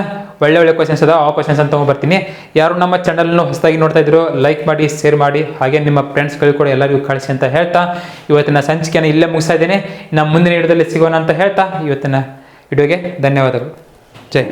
ಒಳ್ಳೆ ಒಳ್ಳೆ ಕ್ವಶನ್ಸ್ ಅದ ಆ ಕ್ವಶನ್ಸ್ ಅಂತ ಬರ್ತೀನಿ ಯಾರು ನಮ್ಮ ಚಾನಲ್ನು ಹೊಸದಾಗಿ ನೋಡ್ತಾ ಇದ್ರು ಲೈಕ್ ಮಾಡಿ ಶೇರ್ ಮಾಡಿ. ಹಾಗೆ ನಿಮ್ಮ ಫ್ರೆಂಡ್ಸ್ಗಳು ಕೂಡ ಎಲ್ಲರಿಗೂ ಕಳಿಸಿ ಅಂತ ಹೇಳ್ತಾ, ಇವತ್ತಿನ ಸಂಚಿಕೆಯನ್ನು ಇಲ್ಲೇ ಮುಗಿಸ್ತಾ ಇದ್ದೇನೆ. ನಮ್ಮ ಮುಂದಿನ ವಿಡಿಯೋದಲ್ಲಿ ಸಿಗೋಣ ಅಂತ ಹೇಳ್ತಾ, ಇವತ್ತಿನ ವಿಡಿಯೋಗೆ ಧನ್ಯವಾದಗಳು. ಜೈ.